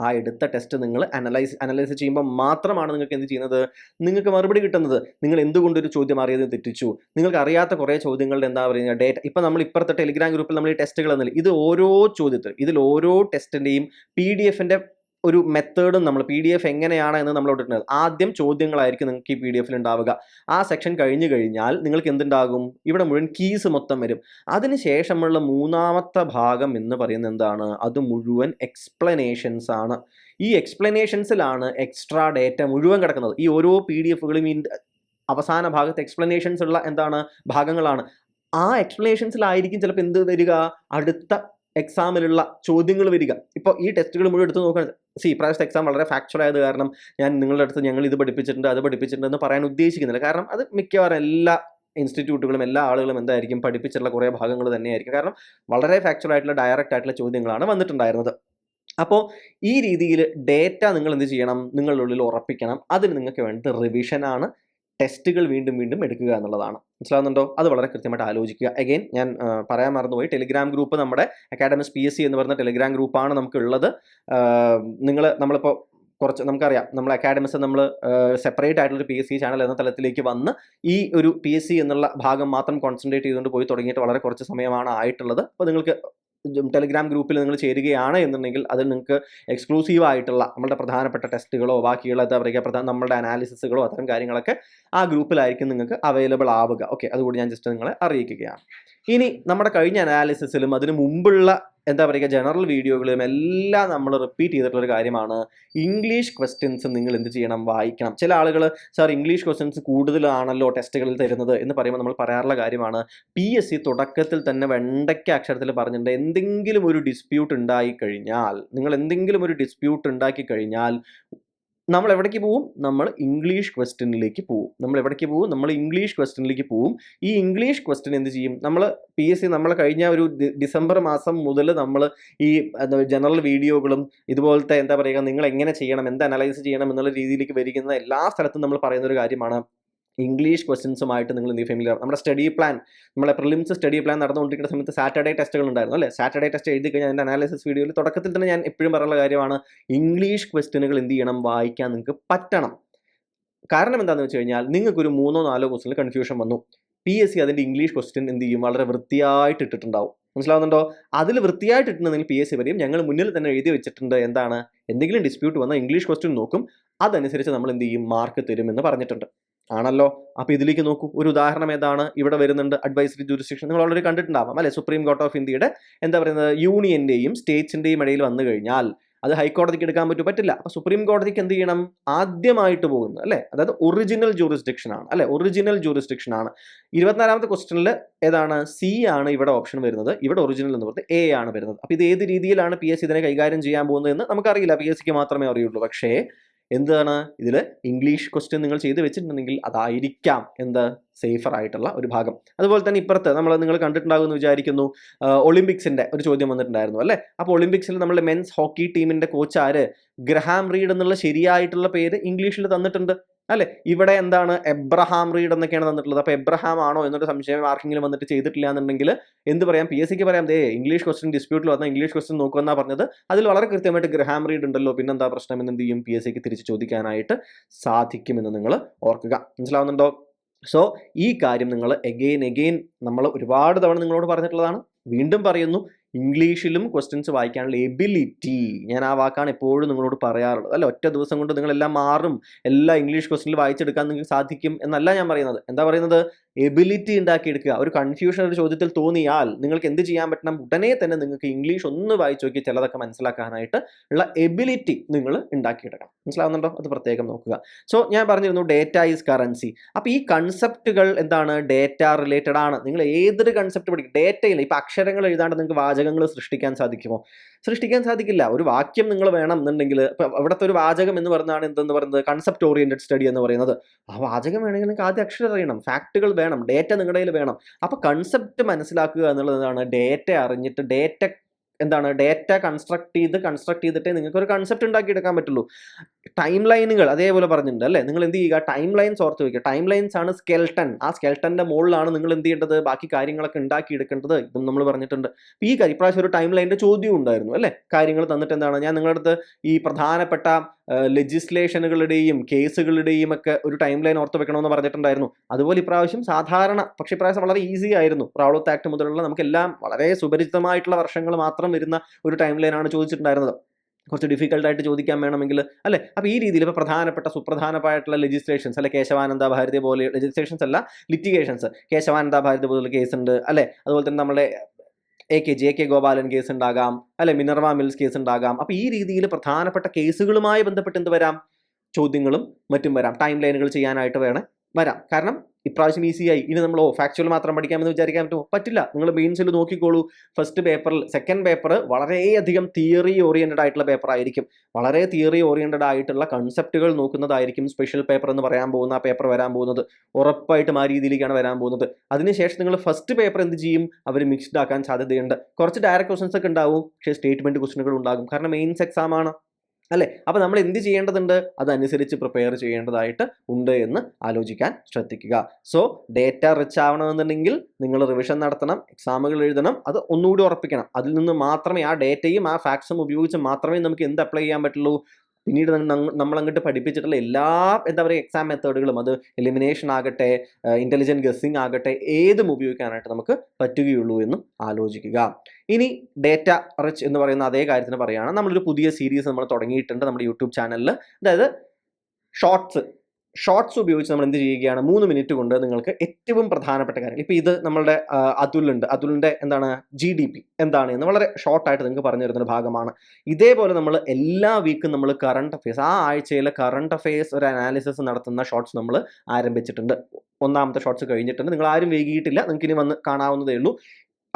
ആ എടുത്ത ടെസ്റ്റ് നിങ്ങൾ അനലൈസ് അനലൈസ് ചെയ്യുമ്പോൾ മാത്രമാണ് നിങ്ങൾക്ക് എന്ത് ചെയ്യുന്നത്? നിങ്ങൾക്ക് മറുപടി കിട്ടുന്നത്. നിങ്ങൾ എന്തുകൊണ്ട് ഒരു ചോദ്യം അറിയാതെ തെറ്റിച്ചു? നിങ്ങൾക്ക് അറിയാത്ത കുറേ ചോദ്യങ്ങളുടെ എന്താ പറയുക ഡേറ്റ ഇപ്പം നമ്മൾ ഇപ്പുറത്തെ ടെലിഗ്രാം ഗ്രൂപ്പിൽ നമ്മൾ ഈ ടെസ്റ്റുകൾ എന്നില്ല ഇത് ഓരോ ചോദ്യത്തിൽ ഇതിൽ ഓരോ ടെസ്റ്റിന്റെയും പി ഡി എഫിന്റെ ഒരു മെത്തേഡും നമ്മൾ പി ഡി എഫ് എങ്ങനെയാണ് എന്ന് നമ്മൾ ഇട്ടിട്ടുണ്ട് ആദ്യം ചോദ്യങ്ങളായിരിക്കും നിങ്ങൾക്ക് ഈ പി ഡി എഫിൽ ഉണ്ടാവുക. ആ സെക്ഷൻ കഴിഞ്ഞു കഴിഞ്ഞാൽ നിങ്ങൾക്ക് എന്തുണ്ടാകും? ഇവിടെ മുഴുവൻ കീസ് മൊത്തം വരും. അതിനുശേഷമുള്ള മൂന്നാമത്തെ ഭാഗം എന്ന് പറയുന്നത് എന്താണ്? അത് മുഴുവൻ എക്സ്പ്ലനേഷൻസ് ആണ്. ഈ എക്സ്പ്ലനേഷൻസിലാണ് എക്സ്ട്രാ ഡേറ്റ മുഴുവൻ കിടക്കുന്നത്. ഈ ഓരോ പി ഡി എഫുകളും ഈ അവസാന ഭാഗത്ത് എക്സ്പ്ലനേഷൻസ് ഉള്ള എന്താണ്? ഭാഗങ്ങളാണ്. ആ എക്സ്പ്ലനേഷൻസിലായിരിക്കും ചിലപ്പോൾ എന്ത് വരിക? അടുത്ത എക്സാമിലുള്ള ചോദ്യങ്ങൾ വരിക. ഇപ്പോൾ ഈ ടെസ്റ്റുകൾ മുഴുവൻ എടുത്ത് നോക്കുകയാണ് സി ഇപ്രാവശ്യത്തെ എക്സാം വളരെ ഫാക്ച്വൽ ആയത് കാരണം ഞാൻ നിങ്ങളുടെ അടുത്ത് ഞങ്ങൾ ഇത് പഠിപ്പിച്ചിട്ടുണ്ട് അത് പഠിപ്പിച്ചിട്ടുണ്ട് എന്ന് പറയാൻ ഉദ്ദേശിക്കുന്നില്ല. കാരണം അത് മിക്കവാറും എല്ലാ ഇൻസ്റ്റിറ്റ്യൂട്ടുകളും എല്ലാ ആളുകളും എന്തായിരിക്കും പഠിപ്പിച്ചിട്ടുള്ള കുറേ ഭാഗങ്ങൾ തന്നെയായിരിക്കും. കാരണം വളരെ ഫാക്ച്വൽ ആയിട്ടുള്ള ഡയറക്റ്റ് ആയിട്ടുള്ള ചോദ്യങ്ങളാണ് വന്നിട്ടുണ്ടായിരുന്നത്. അപ്പോൾ ഈ രീതിയിൽ ഡേറ്റ നിങ്ങൾ എന്ത് ചെയ്യണം? നിങ്ങളുടെ ഉള്ളിൽ ഉറപ്പിക്കണം. അതിന് നിങ്ങൾക്ക് വേണ്ടത് റിവിഷനാണ് ടെസ്റ്റുകൾ വീണ്ടും വീണ്ടും എടുക്കുക എന്നുള്ളതാണ്. മനസ്സിലാവുന്നുണ്ടോ? അത് വളരെ കൃത്യമായിട്ട് ആലോചിക്കുക. അഗൈൻ ഞാൻ പറയാൻ മറന്നുപോയി. ടെലിഗ്രാം ഗ്രൂപ്പ് നമ്മുടെ അക്കാഡമിക്സ് പി എസ് സി എന്ന് പറയുന്ന ടെലിഗ്രാം ഗ്രൂപ്പാണ് നമുക്കുള്ളത്. നിങ്ങൾ നമ്മളിപ്പോൾ കുറച്ച് നമുക്കറിയാം. നമ്മൾ അക്കാഡമിക്സ് നമ്മൾ സെപ്പറേറ്റ് ആയിട്ടുള്ള പി എസ് സി ചാനൽ എന്ന തലത്തിലേക്ക് വന്ന് ഈ ഒരു പി എസ് സി എന്നുള്ള ഭാഗം മാത്രം കോൺസെൻട്രേറ്റ് ചെയ്തുകൊണ്ട് പോയി തുടങ്ങിയിട്ട് വളരെ കുറച്ച് സമയമാണ് ആയിട്ടുള്ളത്. അപ്പോൾ നിങ്ങൾക്ക് ടെലിഗ്രാം ഗ്രൂപ്പിൽ നിങ്ങൾ ചേരുകയാണ് എന്നുണ്ടെങ്കിൽ അതിൽ നിങ്ങൾക്ക് എക്സ്ക്ലൂസീവ് ആയിട്ടുള്ള നമ്മുടെ പ്രധാനപ്പെട്ട ടെസ്റ്റുകളോ ബാക്കിയുള്ള എന്താ പറയുക പ്രധാന നമ്മളുടെ അനാലിസിസുകളോ അത്തരം കാര്യങ്ങളൊക്കെ ആ ഗ്രൂപ്പിലായിരിക്കും നിങ്ങൾക്ക് അവൈലബിൾ ആവുക. ഓക്കെ അതുകൂടി ഞാൻ ജസ്റ്റ് നിങ്ങളെ അറിയിക്കുകയാണ്. ഇനി നമ്മുടെ കഴിഞ്ഞ അനാലിസിസിലും അതിന് മുമ്പുള്ള എന്താ പറയുക ജനറൽ വീഡിയോകളും എല്ലാം നമ്മൾ റിപ്പീറ്റ് ചെയ്തിട്ടുള്ള ഒരു കാര്യമാണ്. ഇംഗ്ലീഷ് ക്വസ്റ്റ്യൻസ് നിങ്ങൾ എന്ത് ചെയ്യണം വായിക്കണം. ചില ആളുകൾ സാർ ഇംഗ്ലീഷ് ക്വസ്റ്റ്യൻസ് കൂടുതലാണല്ലോ ടെസ്റ്റുകളിൽ തരുന്നത് എന്ന് പറയുമ്പോൾ നമ്മൾ പറയാറുള്ള കാര്യമാണ്. പി എസ് സി തുടക്കത്തിൽ തന്നെ വെണ്ടയ്ക്ക അക്ഷരത്തിൽ പറഞ്ഞിട്ടുണ്ട് എന്തെങ്കിലും ഒരു ഡിസ്പ്യൂട്ട് ഉണ്ടായി കഴിഞ്ഞാൽ നിങ്ങൾ എന്തെങ്കിലും ഒരു ഡിസ്പ്യൂട്ട് ഉണ്ടാക്കി കഴിഞ്ഞാൽ നമ്മൾ എവിടേക്ക് പോവും? നമ്മൾ ഇംഗ്ലീഷ് ക്വസ്റ്റ്യനിലേക്ക് പോവും. നമ്മൾ എവിടേക്ക് പോവും? നമ്മൾ ഇംഗ്ലീഷ് ക്വസ്റ്റ്യനിലേക്ക് പോവും. ഈ ഇംഗ്ലീഷ് ക്വസ്റ്റ്യൻ എന്ത് ചെയ്യും? നമ്മൾ പി എസ് സി നമ്മൾ കഴിഞ്ഞ ഒരു ഡിസംബർ മാസം മുതൽ നമ്മൾ ഈ ജനറൽ വീഡിയോകളും ഇതുപോലത്തെ എന്താ പറയുക നിങ്ങൾ എങ്ങനെ ചെയ്യണം? എന്ത് അനലൈസ് ചെയ്യണം? എന്നുള്ള രീതിയിലേക്ക് വരിക്കുന്ന എല്ലാ സ്ഥലത്തും നമ്മൾ പറയുന്ന ഒരു കാര്യമാണ് ഇംഗ്ലീഷ് ക്വസ്റ്റ്യൻസുമായിട്ട് നിങ്ങൾ നീ ഫെമിലിയർ നമ്മുടെ സ്റ്റഡി പ്ലാൻ നമ്മളെ പ്രിലിംസ് സ്റ്റഡി പ്ലാൻ നടന്നുകൊണ്ടിരിക്കുന്ന സമയത്ത് സാറ്റർഡേ ടെസ്റ്റുകൾ ഉണ്ടായിരുന്നു അല്ലേ? സാറ്റർഡേ ടെസ്റ്റ് എഴുതി കഴിഞ്ഞാൽ അതിന്റെ അനാലിസിസ് വീഡിയോയിൽ തുടക്കത്തിൽ തന്നെ ഞാൻ എപ്പോഴും പറയുന്ന കാര്യമാണ് ഇംഗ്ലീഷ് ക്വസ്റ്റ്യനുകൾ എന്ത് ചെയ്യണം? വായിക്കാൻ നിങ്ങൾക്ക് പറ്റണം. കാരണം എന്താണെന്ന് വെച്ച് കഴിഞ്ഞാൽ നിങ്ങൾക്കൊരു മൂന്നോ നാലോ ക്വസ്റ്റിനിൽ കൺഫ്യൂഷൻ വന്നു. പി എസ് സി അതിന്റെ ഇംഗ്ലീഷ് ക്വസ്റ്റ്യൻ എന്ത് ചെയ്യും? വളരെ വൃത്തിയായിട്ട് ഇട്ടിട്ടുണ്ടാവും. മനസ്സിലാവുന്നുണ്ടോ? അതിൽ വൃത്തിയായിട്ട് ഇട്ടിട്ടുണ്ടെങ്കിൽ പി എസ് സി വരെയും ഞങ്ങൾ മുന്നിൽ തന്നെ എഴുതി വെച്ചിട്ടുണ്ട്. എന്താണ്? എന്തെങ്കിലും ഡിസ്പ്യൂട്ട് വന്നാൽ ഇംഗ്ലീഷ് ക്വസ്റ്റ്യൻ നോക്കും. അതനുസരിച്ച് നമ്മൾ എന്ത് ചെയ്യും? മാർക്ക് തരുമെന്ന് പറഞ്ഞിട്ടുണ്ട്. ആണല്ലോ? അപ്പോൾ ഇതിലേക്ക് നോക്കൂ. ഒരു ഉദാഹരണം ഏതാണ്? ഇവിടെ വരുന്നുണ്ട് അഡ്വൈസറി ജൂറിസ്ഡിക്ഷൻ നിങ്ങൾ ഓൾറെഡി കണ്ടിട്ടുണ്ടാവാം അല്ലെ? സുപ്രീം കോർട്ട് ഓഫ് ഇന്ത്യയുടെ എന്താ പറയുന്നത്? യൂണിയന്റെയും സ്റ്റേറ്റ്സിന്റെയും ഇടയിൽ വന്നു കഴിഞ്ഞാൽ അത് ഹൈക്കോടതിക്ക് എടുക്കാൻ പറ്റും പറ്റില്ല. അപ്പോൾ സുപ്രീം കോടതിക്ക് എന്ത് ചെയ്യണം? ആദ്യമായിട്ട് പോകുന്നത് അല്ലേ? അതായത് ഒറിജിനൽ ജൂറിസ്ഡിക്ഷൻ ആണ് അല്ലെ? ഒറിജിനൽ ജൂറിസ്ഡിക്ഷൻ ആണ്. ഇരുപത്തിനാലാമത്തെ ക്വസ്റ്റനിൽ ഏതാണ്? സി ആണ് ഇവിടെ ഓപ്ഷൻ വരുന്നത്. ഇവിടെ ഒറിജിനൽ എന്ന് പറഞ്ഞത് എ ആണ് വരുന്നത്. അപ്പോൾ ഇത് ഏത് രീതിയിലാണ് പി എസ് ഇതിനെ കൈകാര്യം ചെയ്യാൻ പോകുന്നത് എന്ന് നമുക്കറിയില്ല. പി എസ് സിക്ക് മാത്രമേ അറിയുള്ളൂ. പക്ഷേ എന്താണ്? ഇതിൽ ഇംഗ്ലീഷ് ക്വസ്റ്റ്യൻ നിങ്ങൾ ചെയ്ത് വെച്ചിട്ടുണ്ടെങ്കിൽ അതായിരിക്കാം എന്ത്? സേഫർ ആയിട്ടുള്ള ഒരു ഭാഗം. അതുപോലെ തന്നെ ഇപ്പുറത്ത് നമ്മൾ നിങ്ങൾ കണ്ടിട്ടുണ്ടാകുമെന്ന് വിചാരിക്കുന്നു ഒളിമ്പിക്സിന്റെ ഒരു ചോദ്യം വന്നിട്ടുണ്ടായിരുന്നു അല്ലേ? അപ്പോൾ ഒളിമ്പിക്സിൽ നമ്മൾ മെൻസ് ഹോക്കി ടീമിന്റെ കോച്ച് ആര്? ഗ്രഹാം റീഡ് എന്നുള്ള ശരിയായിട്ടുള്ള പേര് ഇംഗ്ലീഷിൽ തന്നിട്ടുണ്ട്. അല്ലെ? ഇവിടെ എന്താണ് എബ്രഹാം റീഡ് എന്നൊക്കെയാണ് തന്നിട്ടുള്ളത്. അപ്പോൾ എബ്രഹാം ആണോ എന്നൊരു സംശയം ആർക്കെങ്കിലും വന്നിട്ട് ചെയ്തിട്ടില്ല എന്നുണ്ടെങ്കിൽ എന്ത് പറയാം? പി എസ് സിക്ക് പറയാം ദേ ഇംഗ്ലീഷ് ക്വസ്റ്റൻ ഡിസ്പ്യൂട്ടിൽ വന്ന ഇംഗ്ലീഷ് ക്വസ്റ്റൻ നോക്കുമെന്നാ പറഞ്ഞത്. അതിൽ വളരെ കൃത്യമായിട്ട് ഗ്രഹാം റീഡ് ഉണ്ടല്ലോ. പിന്നെന്താ പ്രശ്നം? എന്ന് എന്ത് ചെയ്യും? പി എസ് സിക്ക് തിരിച്ച് ചോദിക്കാനായിട്ട് സാധിക്കുമെന്ന് നിങ്ങൾ ഓർക്കുക. മനസ്സിലാവുന്നുണ്ടോ? സോ ഈ കാര്യം നിങ്ങൾ എഗെയിൻ എഗെയിൻ നമ്മൾ ഒരുപാട് തവണ നിങ്ങളോട് പറഞ്ഞിട്ടുള്ളതാണ്. വീണ്ടും പറയുന്നു. ഇംഗ്ലീഷിലും ക്വസ്റ്റ്യൻസ് വായിക്കാനുള്ള എബിലിറ്റി ഞാൻ ആ വാക്കാണ് എപ്പോഴും നിങ്ങളോട് പറയാറുള്ളത്. അല്ല? ഒറ്റ ദിവസം കൊണ്ട് നിങ്ങളെല്ലാം മാറും. എല്ലാ ഇംഗ്ലീഷ് ക്വസ്റ്റ്യനിൽ വായിച്ചെടുക്കാൻ നിങ്ങൾക്ക് സാധിക്കും എന്നല്ല ഞാൻ പറയുന്നത്. എന്താ പറയുന്നത്? എബിലിറ്റി ഉണ്ടാക്കിയെടുക്കുക. ഒരു കൺഫ്യൂഷൻ ഒരു ചോദ്യത്തിൽ തോന്നിയാൽ നിങ്ങൾക്ക് എന്ത് ചെയ്യാൻ പറ്റണം? ഉടനെ തന്നെ നിങ്ങൾക്ക് ഇംഗ്ലീഷ് ഒന്ന് വായിച്ചു നോക്കി ചിലതൊക്കെ മനസ്സിലാക്കാനായിട്ട് ഉള്ള എബിലിറ്റി നിങ്ങൾ ഉണ്ടാക്കിയെടുക്കണം. മനസ്സിലാവുന്നുണ്ടോ? അത് പ്രത്യേകം നോക്കുക. സോ ഞാൻ പറഞ്ഞിരുന്നു ഡേറ്റ ഈസ് കറൻസി അപ്പോൾ ഈ കൺസെപ്റ്റുകൾ എന്താണ്? ഡേറ്റ റിലേറ്റഡ് ആണ്. നിങ്ങൾ ഏതൊരു കൺസെപ്റ്റ് പഠിക്കും? ഡേറ്റയിൽ ഇപ്പോൾ അക്ഷരങ്ങൾ എഴുതാണ്ട് നിങ്ങൾക്ക് വാചകങ്ങൾ സൃഷ്ടിക്കാൻ സാധിക്കുമോ? സൃഷ്ടിക്കാൻ സാധിക്കില്ല. ഒരു വാക്യം നിങ്ങൾ വേണം എന്നുണ്ടെങ്കിൽ അവിടുത്തെ ഒരു വാചകം എന്ന് പറഞ്ഞാണ് എന്തെന്ന് പറയുന്നത്? കൺസെപ്റ്റ് ഓറിയന്റഡ് സ്റ്റഡി എന്ന് പറയുന്നത്. ആ വാചകം വേണമെങ്കിൽ നിങ്ങൾക്ക് ആദ്യം അക്ഷരം അറിയണം. ഫാക്റ്റുകൾ വേണം. ഡേറ്റ നിങ്ങളുടെ കയ്യിൽ വേണം. അപ്പോൾ കൺസെപ്റ്റ് മനസ്സിലാക്കുക എന്നുള്ളതാണ് ഡേറ്റ അറിഞ്ഞിട്ട് ഡേറ്റ എന്താണ് ഡേറ്റ കൺസ്ട്രക്ട് ചെയ്ത് കൺസ്ട്രക്ട് ചെയ്തിട്ടേ നിങ്ങൾക്ക് ഒരു കൺസെപ്റ്റ് ഉണ്ടാക്കിയെടുക്കാൻ പറ്റുള്ളൂ. ടൈം ലൈനുകൾ അതേപോലെ പറഞ്ഞിട്ടുണ്ട് അല്ലേ? നിങ്ങൾ എന്ത് ചെയ്യുക ടൈം ലൈൻസ് ഓർത്ത് വയ്ക്കുക ടൈം ലൈൻസ് ആണ് സ്കെൽട്ടൺ ആ സ്കെൽട്ടന്റെ മുകളിലാണ് നിങ്ങൾ എന്ത് ചെയ്യേണ്ടത്? ബാക്കി കാര്യങ്ങളൊക്കെ ഉണ്ടാക്കിയെടുക്കേണ്ടത്. ഇതും നമ്മൾ പറഞ്ഞിട്ടുണ്ട്. ഈ ഇപ്രാവശ്യം ഒരു ടൈം ലൈന്റെ ചോദ്യം ഉണ്ടായിരുന്നു അല്ലേ? കാര്യങ്ങൾ തന്നിട്ട് എന്താണ്? ഞാൻ നിങ്ങളുടെ അടുത്ത് ഈ പ്രധാനപ്പെട്ട ലെജിസ്ലേഷനുകളുടെയും കേസുകളുടെയും ഒക്കെ ഒരു ടൈം ലൈൻ ഓർത്ത് വെക്കണമെന്ന് പറഞ്ഞിട്ടുണ്ടായിരുന്നു. അതുപോലെ ഇപ്രാവശ്യം സാധാരണ പക്ഷേ ഇപ്രാവശ്യം വളരെ ഈസി ആയിരുന്നു. റാവളത്ത് ആക്ട് മുതലുള്ള നമുക്കെല്ലാം വളരെ സുപരിചിതമായിട്ടുള്ള വർഷങ്ങൾ മാത്രം വരുന്ന ഒരു ടൈം ലൈനാണ് ചോദിച്ചിട്ടുണ്ടായിരുന്നത്. കുറച്ച് ഡിഫിക്കൽട്ടായിട്ട് ചോദിക്കാൻ വേണമെങ്കിൽ അല്ലേ? അപ്പോൾ ഈ രീതിയിൽ ഇപ്പോൾ പ്രധാനപ്പെട്ട സുപ്രധാനമായിട്ടുള്ള ലെജിസ്ലേഷൻസ് അല്ലെ? കേശവാനന്ദ ഭാരതി പോലെ ലെജിസ്ലേഷൻസ് അല്ല ലിറ്റിഗേഷൻസ് കേശവാനന്ദ ഭാരതി പോലുള്ള കേസ് ഉണ്ട് അല്ലേ? അതുപോലെ തന്നെ നമ്മുടെ A K J K Gopalan case ഉണ്ടാകാം അല്ലെ? മിനർവ മിൽസ് കേസ് ഉണ്ടാകാം. അപ്പോൾ ഈ രീതിയിൽ പ്രധാനപ്പെട്ട കേസുകളുമായി ബന്ധപ്പെട്ട് എന്ത് വരാം? ചോദ്യങ്ങളും മറ്റും വരാം. ടൈം ലൈനുകൾ ചെയ്യാനായിട്ട് വേണം വരാം. കാരണം ഇപ്രാവശ്യം ഈസി ആയി. ഇനി നമ്മൾ ഓ ഫാക്ച്വൽ മാത്രം പഠിക്കാമെന്ന് വിചാരിക്കാൻ പറ്റുമോ? പറ്റില്ല. നിങ്ങൾ മെയിൻസിൽ നോക്കിക്കോളൂ. ഫസ്റ്റ് പേപ്പറിൽ സെക്കൻഡ് പേപ്പർ വളരെയധികം തിയറി ഓറിയന്റഡ് ആയിട്ടുള്ള പേപ്പർ ആയിരിക്കും. വളരെ തിയറി ഓറിയന്റഡ് ആയിട്ടുള്ള കൺസെപ്റ്റുകൾ നോക്കുന്നതായിരിക്കും സ്പെഷ്യൽ പേപ്പർ എന്ന് പറയാൻ പോകുന്ന ആ പേപ്പർ വരാൻ പോകുന്നത്. ഉറപ്പായിട്ടും ആ രീതിയിലേക്കാണ് വരാൻ പോകുന്നത്. അതിനുശേഷം നിങ്ങൾ ഫസ്റ്റ് പേപ്പർ എന്ത് ചെയ്യും? അവർ മിക്സ്ഡ് ആക്കാൻ സാധ്യതയുണ്ട്. കുറച്ച് ഡയറക്റ്റ് ക്വസ്റ്റൻസ് ഒക്കെ ഉണ്ടാവും. പക്ഷേ സ്റ്റേറ്റ്മെന്റ് ക്വസ്റ്റനുകൾ ഉണ്ടാകും. കാരണം മെയിൻസ് എക്സാം ആണ്. അല്ലേ? അപ്പോൾ നമ്മൾ എന്ത് ചെയ്യേണ്ടതുണ്ട്? അതനുസരിച്ച് പ്രിപ്പയർ ചെയ്യേണ്ടതായിട്ട് ഉണ്ട് എന്ന് ആലോചിക്കാൻ ശ്രദ്ധിക്കുക. സോ ഡേറ്റ റിച്ച് ആവണമെന്നുണ്ടെങ്കിൽ നിങ്ങൾ റിവിഷൻ നടത്തണം എക്സാമുകൾ എഴുതണം അത് ഒന്നുകൂടി ഉറപ്പിക്കണം. അതിൽ നിന്ന് മാത്രമേ ആ ഡേറ്റയും ആ ഫാക്ട്സും ഉപയോഗിച്ച് മാത്രമേ നമുക്ക് എന്ത് അപ്ലൈ ചെയ്യാൻ പറ്റുള്ളൂ? പിന്നീട് നമ്മൾ അങ്ങോട്ട് പഠിപ്പിച്ചിട്ടുള്ള എല്ലാ എന്താ പറയുക എക്സാം മെത്തേഡുകളും അത് എലിമിനേഷൻ ആകട്ടെ ഇന്റലിജന്റ് ഗസ്സിങ് ആകട്ടെ ഏതും ഉപയോഗിക്കാനായിട്ട് നമുക്ക് പറ്റുകയുള്ളൂ എന്നും ആലോചിക്കുക. ഇനി ഡേറ്റ റിച്ച് എന്ന് പറയുന്ന അതേ കാര്യത്തിന് പറയുകയാണ്. നമ്മളൊരു പുതിയ സീരീസ് നമ്മൾ തുടങ്ങിയിട്ടുണ്ട് നമ്മുടെ യൂട്യൂബ് ചാനലിൽ അതായത് ഷോർട്സ് ഷോർട്സ് ഉപയോഗിച്ച് നമ്മൾ എന്ത് ചെയ്യുകയാണ്? മൂന്ന് മിനിറ്റ് കൊണ്ട് നിങ്ങൾക്ക് ഏറ്റവും പ്രധാനപ്പെട്ട കാര്യങ്ങൾ. ഇപ്പോൾ ഇത് നമ്മളുടെ അതുലുണ്ട് അതുലിന്റെ എന്താണ്? ജി ഡി പി എന്താണ്? എന്ന് വളരെ ഷോർട്ടായിട്ട് നിങ്ങൾക്ക് പറഞ്ഞു തരുന്നൊരു ഭാഗമാണ്. ഇതേപോലെ നമ്മൾ എല്ലാ വീക്കും നമ്മൾ കറണ്ട് അഫയേഴ്സ് ആ ആഴ്ചയിലെ കറണ്ട് അഫയേഴ്സ് ഒരു അനാലിസിസ് നടത്തുന്ന ഷോർട്സ് നമ്മൾ ആരംഭിച്ചിട്ടുണ്ട്. ഒന്നാമത്തെ ഷോർട്സ് കഴിഞ്ഞിട്ടുണ്ട്. നിങ്ങൾ ആരും വൈകിയിട്ടില്ല. നിങ്ങൾക്ക് ഇനി വന്ന് കാണാവുന്നതേ ഉള്ളൂ.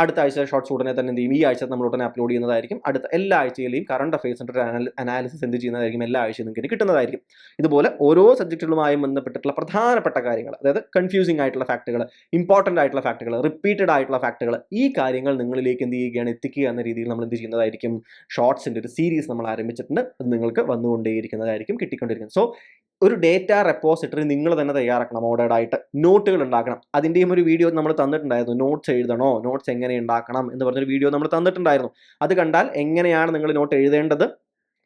അടുത്ത ആഴ്ച ഷോർട്സ് ഉടനെ തന്നെ എന്ത് ചെയ്യും? ഈ ആഴ്ച നമ്മൾ ഉടനെ അപ്ലോഡ് ചെയ്യുന്നതായിരിക്കും. അടുത്ത എല്ലാ ആഴ്ചയിലെയും കറണ്ട് അഫയേഴ്സിന്റെ ഒരു അനാലിസിസ് എന്ത് ചെയ്യുന്നതായിരിക്കും? എല്ലാ ആഴ്ചയും നിങ്ങൾക്ക് കിട്ടുന്നതായിരിക്കും. ഇതുപോലെ ഓരോ സബ്ജക്റ്റുകളുമായും ബന്ധപ്പെട്ടിട്ടുള്ള പ്രധാനപ്പെട്ട കാര്യങ്ങൾ അതായത് കൺഫ്യൂസിംഗ് ആയിട്ടുള്ള ഫാക്ടുകൾ ഇമ്പോർട്ടന്റ് ആയിട്ടുള്ള ഫാക്ടുകൾ റിപ്പീറ്റഡ് ആയിട്ടുള്ള ഫാക്ടുകൾ ഈ കാര്യങ്ങൾ നിങ്ങളിലേക്ക് എന്ത് ചെയ്യുകയാണ്? എത്തിക്കുക എന്ന രീതിയിൽ നമ്മൾ എന്ത് ചെയ്യുന്നതായിരിക്കും? ഷോർട്സിന്റെ ഒരു സീരീസ് നമ്മൾ ആരംഭിച്ചിട്ടുണ്ട്. അത് നിങ്ങൾക്ക് വന്നുകൊണ്ടേയിരിക്കുന്നതായിരിക്കും കിട്ടിക്കൊണ്ടിരിക്കുന്നത്. സോ ഒരു ഡേറ്റ റെപ്പോസിറ്ററി നിങ്ങൾ തന്നെ തയ്യാറാക്കണം ഓർഡേഡായിട്ട് നോട്ടുകൾ ഉണ്ടാക്കണം. അതിന്റെയും ഒരു വീഡിയോ നമ്മൾ തന്നിട്ടുണ്ടായിരുന്നു നോട്ട്സ് എഴുതണോ നോട്ട്സ് എങ്ങനെ ഉണ്ടാക്കണം എന്ന് പറഞ്ഞൊരു വീഡിയോ നമ്മൾ തന്നിട്ടുണ്ടായിരുന്നു. അത് കണ്ടാൽ എങ്ങനെയാണ് നിങ്ങൾ നോട്ട് എഴുതേണ്ടത്?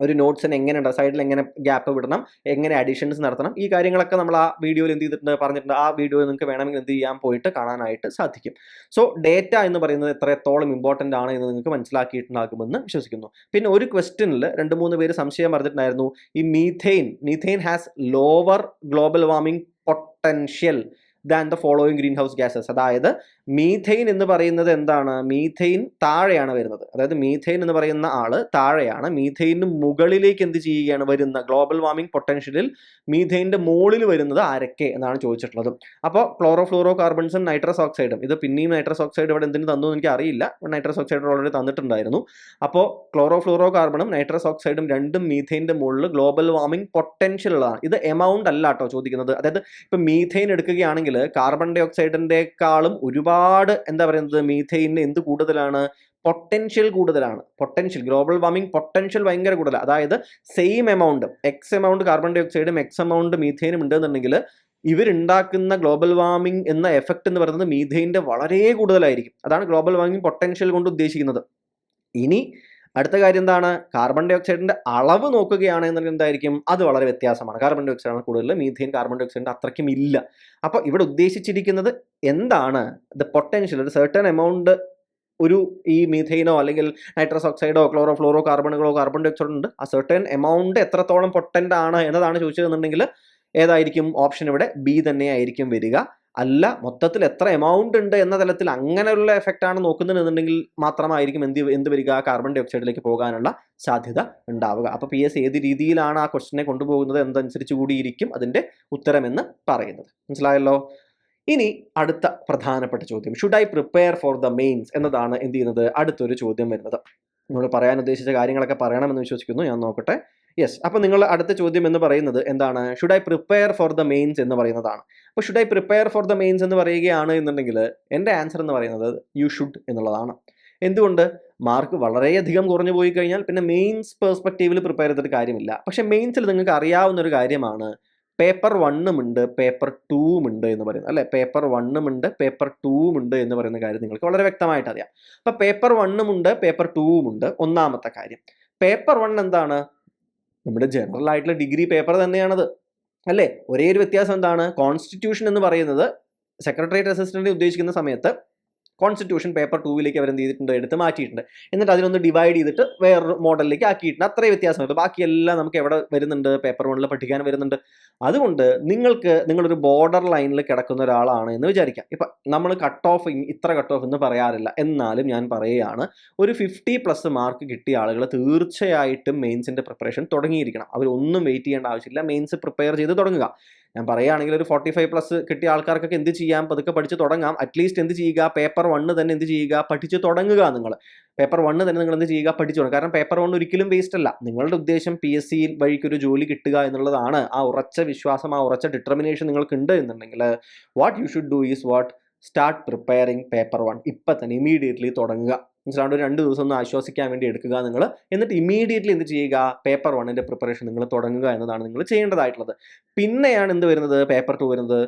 ഒരു നോട്ട്സിന് എങ്ങനെ ഉണ്ട് സൈഡിൽ എങ്ങനെ ഗ്യാപ്പ് വിടണം? എങ്ങനെ അഡീഷൻസ് നടത്തണം? ഈ കാര്യങ്ങളൊക്കെ നമ്മൾ ആ വീഡിയോയിൽ എന്ത് ചെയ്തിട്ടുണ്ട് പറഞ്ഞിട്ടുണ്ട്. ആ വീഡിയോ നിങ്ങൾക്ക് വേണമെങ്കിൽ എന്ത് ചെയ്യാൻ പോയിട്ട് കാണാനായിട്ട് സാധിക്കും. സോ ഡേറ്റ എന്ന് പറയുന്നത് എത്രത്തോളം ഇമ്പോർട്ടന്റ് ആണ് എന്ന് നിങ്ങൾക്ക് മനസ്സിലാക്കിയിട്ടുണ്ടാകുമെന്ന് വിശ്വസിക്കുന്നു. പിന്നെ ഒരു ക്വസ്റ്റ്യനിൽ രണ്ട് മൂന്ന് പേര് സംശയം പറഞ്ഞിട്ടുണ്ടായിരുന്നു. ഈ methane methane has lower global warming potential than the following greenhouse gases അതായത് മീഥെയിൻ എന്ന് പറയുന്നത് എന്താണ്? മീഥൈൻ താഴെയാണ് വരുന്നത്. അതായത് മീഥൈൻ എന്ന് പറയുന്ന ആൾ താഴെയാണ്. മീഥൈന് മുകളിലേക്ക് എന്ത് ചെയ്യുകയാണ്? വരുന്ന ഗ്ലോബൽ വാർമിംഗ് പൊട്ടൻഷ്യലിൽ മീഥൈന്റെ മുകളിൽ വരുന്നത് ആരൊക്കെ എന്നാണ് ചോദിച്ചിട്ടുള്ളത്. അപ്പോൾ ക്ലോറോ ഫ്ലോറോ കാർബൺസും നൈട്രസ് ഓക്സൈഡും ഇത് പിന്നെയും നൈട്രസ് ഓക്സൈഡ് ഇവിടെ എന്തിനു തന്നു എനിക്ക് അറിയില്ല. നൈട്രസ് ഓക്സൈഡ് ഓൾറെഡി തന്നിട്ടുണ്ടായിരുന്നു. അപ്പോൾ ക്ലോറോ ഫ്ലോറോ കാർബണും നൈട്രസ് ഓക്സൈഡും രണ്ടും മീഥൈന്റെ മുകളിൽ ഗ്ലോബൽ വാർമിംഗ് പൊട്ടൻഷ്യൽ ഉള്ളതാണ്. ഇത് എമൗണ്ട് അല്ല കേട്ടോ ചോദിക്കുന്നത്. അതായത് ഇപ്പം മീഥൈൻ എടുക്കുകയാണെങ്കിൽ കാർബൺ ഡൈ ഓക്സൈഡിന്റെക്കാളും ഒരുപാട് എന്താ പറയുന്നത് മീഥൈനിന് എന്ത് കൂടുതലാണ്? പൊട്ടൻഷ്യൽ കൂടുതലാണ്. പൊട്ടൻഷ്യൽ ഗ്ലോബൽ വാർമിംഗ് പൊട്ടൻഷ്യൽ ഭയങ്കര കൂടുതലാണ് അതായത് same amount X amount carbon dye ഓക്സൈഡും എക്സ് എമൗണ്ട് മീഥെയിനും ഉണ്ടെന്നുണ്ടെങ്കിൽ ഇവരുണ്ടാക്കുന്ന ഗ്ലോബൽ വാർമിംഗ് എന്ന എഫക്റ്റ് എന്ന് പറയുന്നത് മീഥെയിന്റെ വളരെ കൂടുതലായിരിക്കും. അതാണ് ഗ്ലോബൽ വാർമിംഗ് പൊട്ടൻഷ്യൽ കൊണ്ട് ഉദ്ദേശിക്കുന്നത്. ഇനി അടുത്ത കാര്യം എന്താണ്? കാർബൺ ഡൈ ഓക്സൈഡിന്റെ അളവ് നോക്കുകയാണെന്നുണ്ടെങ്കിൽ എന്തായിരിക്കും? അത് വളരെ വ്യത്യാസമാണ്. കാർബൺ ഡൈ ഓക്സൈഡാണ് കൂടുതൽ മീഥേൻ കാർബൺ ഡൈ ഓക്സൈഡിന്റെ അത്രയ്ക്കും ഇല്ല. അപ്പോൾ ഇവിടെ ഉദ്ദേശിച്ചിരിക്കുന്നത് എന്താണ്? ദ പൊട്ടൻഷ്യൽ ഒരു സെർട്ടൺ എമൗണ്ട് ഒരു ഈ മീഥൈനോ അല്ലെങ്കിൽ നൈട്രസ് ഓക്സൈഡോ ക്ലോറോ ഫ്ലോറോ കാർബണുകളോ കാർബൺ ഡൈ ഓക്സൈഡ് ഉണ്ട്. ആ സെർട്ടൺ എമൗണ്ട് എത്രത്തോളം പൊട്ടന്റ് ആണ് എന്നതാണ് ചോദിച്ചതെന്നുണ്ടെങ്കിൽ ഏതായിരിക്കും? ഓപ്ഷൻ ഇവിടെ ബി തന്നെയായിരിക്കും വരിക. അല്ല മൊത്തത്തിൽ എത്ര എമൗണ്ട് ഉണ്ട് എന്ന തലത്തിൽ അങ്ങനെയുള്ള എഫക്റ്റാണ് ആണ് നോക്കുന്നതെന്നുണ്ടെങ്കിൽ മാത്രമായിരിക്കും എന്ത് എന്ത് വരിക? കാർബൺ ഡൈ ഓക്സൈഡിലേക്ക് പോകാനുള്ള സാധ്യത ഉണ്ടാവുക. അപ്പോൾ പി എസ് ഏത് രീതിയിലാണ് ആ ക്വസ്റ്റിനെ കൊണ്ടുപോകുന്നത്? എന്നതനുസരിച്ച് കൂടിയിരിക്കും അതിന്റെ ഉത്തരമെന്ന് പറയുന്നത്. മനസ്സിലായല്ലോ? ഇനി അടുത്ത പ്രധാനപ്പെട്ട ചോദ്യം. Should I prepare for the mains എന്നതാണ് എന്ത് ചെയ്യുന്നത്? അടുത്തൊരു ചോദ്യം വരുന്നത്. നമ്മൾ പറയാൻ ഉദ്ദേശിച്ച കാര്യങ്ങളൊക്കെ പറയണമെന്ന് വിശ്വസിക്കുന്നു. ഞാൻ നോക്കട്ടെ. യെസ് അപ്പോൾ നിങ്ങൾ അടുത്ത ചോദ്യം എന്ന് പറയുന്നത് എന്താണ്? Should I prepare for the mains എന്ന് പറയുന്നതാണ്. അപ്പോൾ should I prepare for the mains എന്ന് പറയുകയാണ് എന്നുണ്ടെങ്കിൽ എന്റെ ആൻസർ എന്ന് പറയുന്നത് യു ഷുഡ് എന്നുള്ളതാണ്. എന്തുകൊണ്ട്? മാർക്ക് വളരെയധികം കുറഞ്ഞു പോയി കഴിഞ്ഞാൽ പിന്നെ മെയിൻസ് പെർസ്പെക്റ്റീവിൽ പ്രിപ്പയർ ചെയ്തിട്ട് കാര്യമില്ല. പക്ഷേ മെയിൻസിൽ നിങ്ങൾക്ക് അറിയാവുന്ന ഒരു കാര്യമാണ്. പേപ്പർ വണ്ണും ഉണ്ട് പേപ്പർ ടൂവും ഉണ്ട് എന്ന് പറയുന്നത്. അല്ലേ? പേപ്പർ വണ്ണും ഉണ്ട് പേപ്പർ ടൂവും ഉണ്ട് എന്ന് പറയുന്ന കാര്യം നിങ്ങൾക്ക് വളരെ വ്യക്തമായിട്ട് അറിയാം അപ്പം പേപ്പർ വണ്ണും ഉണ്ട് പേപ്പർ ടൂവും ഉണ്ട്. ഒന്നാമത്തെ കാര്യം. പേപ്പർ വൺ എന്താണ്? നമ്മുടെ ജനറൽ ആയിട്ടുള്ള ഡിഗ്രി പേപ്പർ തന്നെയാണത്. അല്ലേ? ഒരേ ഒരു വ്യത്യാസം എന്താണ്? കോൺസ്റ്റിറ്റ്യൂഷൻ എന്ന് പറയുന്നത് സെക്രട്ടേറിയറ്റ് അസിസ്റ്റന്റ് ഉദ്ദേശിക്കുന്ന സമയത്ത് കോൺസ്റ്റിറ്റ്യൂഷൻ പേപ്പർ ടൂവിലേക്ക് അവർ എന്ത് ചെയ്തിട്ടുണ്ട്? എടുത്ത് മാറ്റിയിട്ടുണ്ട്. എന്നിട്ട് അതിനൊന്ന് ഡിവൈഡ് ചെയ്തിട്ട് വേറൊരു മോഡലിലേക്ക് ആക്കിയിട്ടുണ്ട്. അത്രയും വ്യത്യാസമുണ്ട് ബാക്കിയെല്ലാം നമുക്ക് എവിടെ വരുന്നുണ്ട്? പേപ്പർ വണ്ണിൽ പഠിക്കാൻ വരുന്നുണ്ട്. അതുകൊണ്ട് നിങ്ങൾക്ക് നിങ്ങളൊരു ബോർഡർ ലൈനിൽ കിടക്കുന്ന ഒരാളാണ് എന്ന് വിചാരിക്കാം. ഇപ്പം നമ്മൾ കട്ട് ഓഫ് ഇത്ര കട്ട് ഓഫ് എന്ന് പറയാറില്ല. എന്നാലും ഞാൻ പറയുകയാണ് ഒരു ഫിഫ്റ്റി പ്ലസ് മാർക്ക് കിട്ടിയ ആളുകൾ തീർച്ചയായിട്ടും മെയിൻസിന്റെ പ്രിപ്പറേഷൻ തുടങ്ങിയിരിക്കണം. അവരൊന്നും വെയിറ്റ് ചെയ്യേണ്ട ആവശ്യമില്ല. മെയിൻസ് പ്രിപ്പയർ ചെയ്ത് തുടങ്ങുക. ഞാൻ പറയുകയാണെങ്കിൽ ഒരു ഫോർട്ടി ഫൈവ് പ്ലസ് കിട്ടിയ ആൾക്കാർക്കൊക്കെ എന്ത് ചെയ്യാം? പതുക്കെ പഠിച്ച് തുടങ്ങാം. അറ്റ്ലീസ്റ്റ് എന്ത് ചെയ്യുക? പേപ്പർ വണ്ണ് തന്നെ എന്ത് ചെയ്യുക? പഠിച്ച് തുടങ്ങുക നിങ്ങൾ. പേപ്പർ വണ്ണ് തന്നെ നിങ്ങൾ എന്ത് ചെയ്യുക? പഠിച്ചു തുടങ്ങുക. കാരണം പേപ്പർ വണ്ണ് ഒരിക്കലും വേസ്റ്റ് അല്ല. നിങ്ങളുടെ ഉദ്ദേശം പി എസ് സി വഴിക്ക് ഒരു ജോലി കിട്ടുക എന്നുള്ളതാണ് ആ ഉറച്ച വിശ്വാസം ആ ഉറച്ച ഡിറ്റർമിനേഷൻ നിങ്ങൾക്കുണ്ട് എന്നുണ്ടെങ്കിൽ what you should do is what start preparing paper one ഇപ്പം തന്നെ ഇമീഡിയറ്റ്ലി തുടങ്ങുക. മനസ്സിലാണ്ട് ഒരു രണ്ട് ദിവസം ഒന്ന് ആശ്വസിക്കാൻ വേണ്ടി എടുക്കുക നിങ്ങൾ. എന്നിട്ട് ഇമീഡിയറ്റ്ലി എന്ത് ചെയ്യുക? പേപ്പർ വണ്ണിന്റെ പ്രിപ്പറേഷൻ നിങ്ങൾ തുടങ്ങുക എന്നതാണ് നിങ്ങൾ ചെയ്യേണ്ടതായിട്ടുള്ളത്. പിന്നെയാണ് എന്ത് വരുന്നത്? പേപ്പർ ടു വരുന്നത്.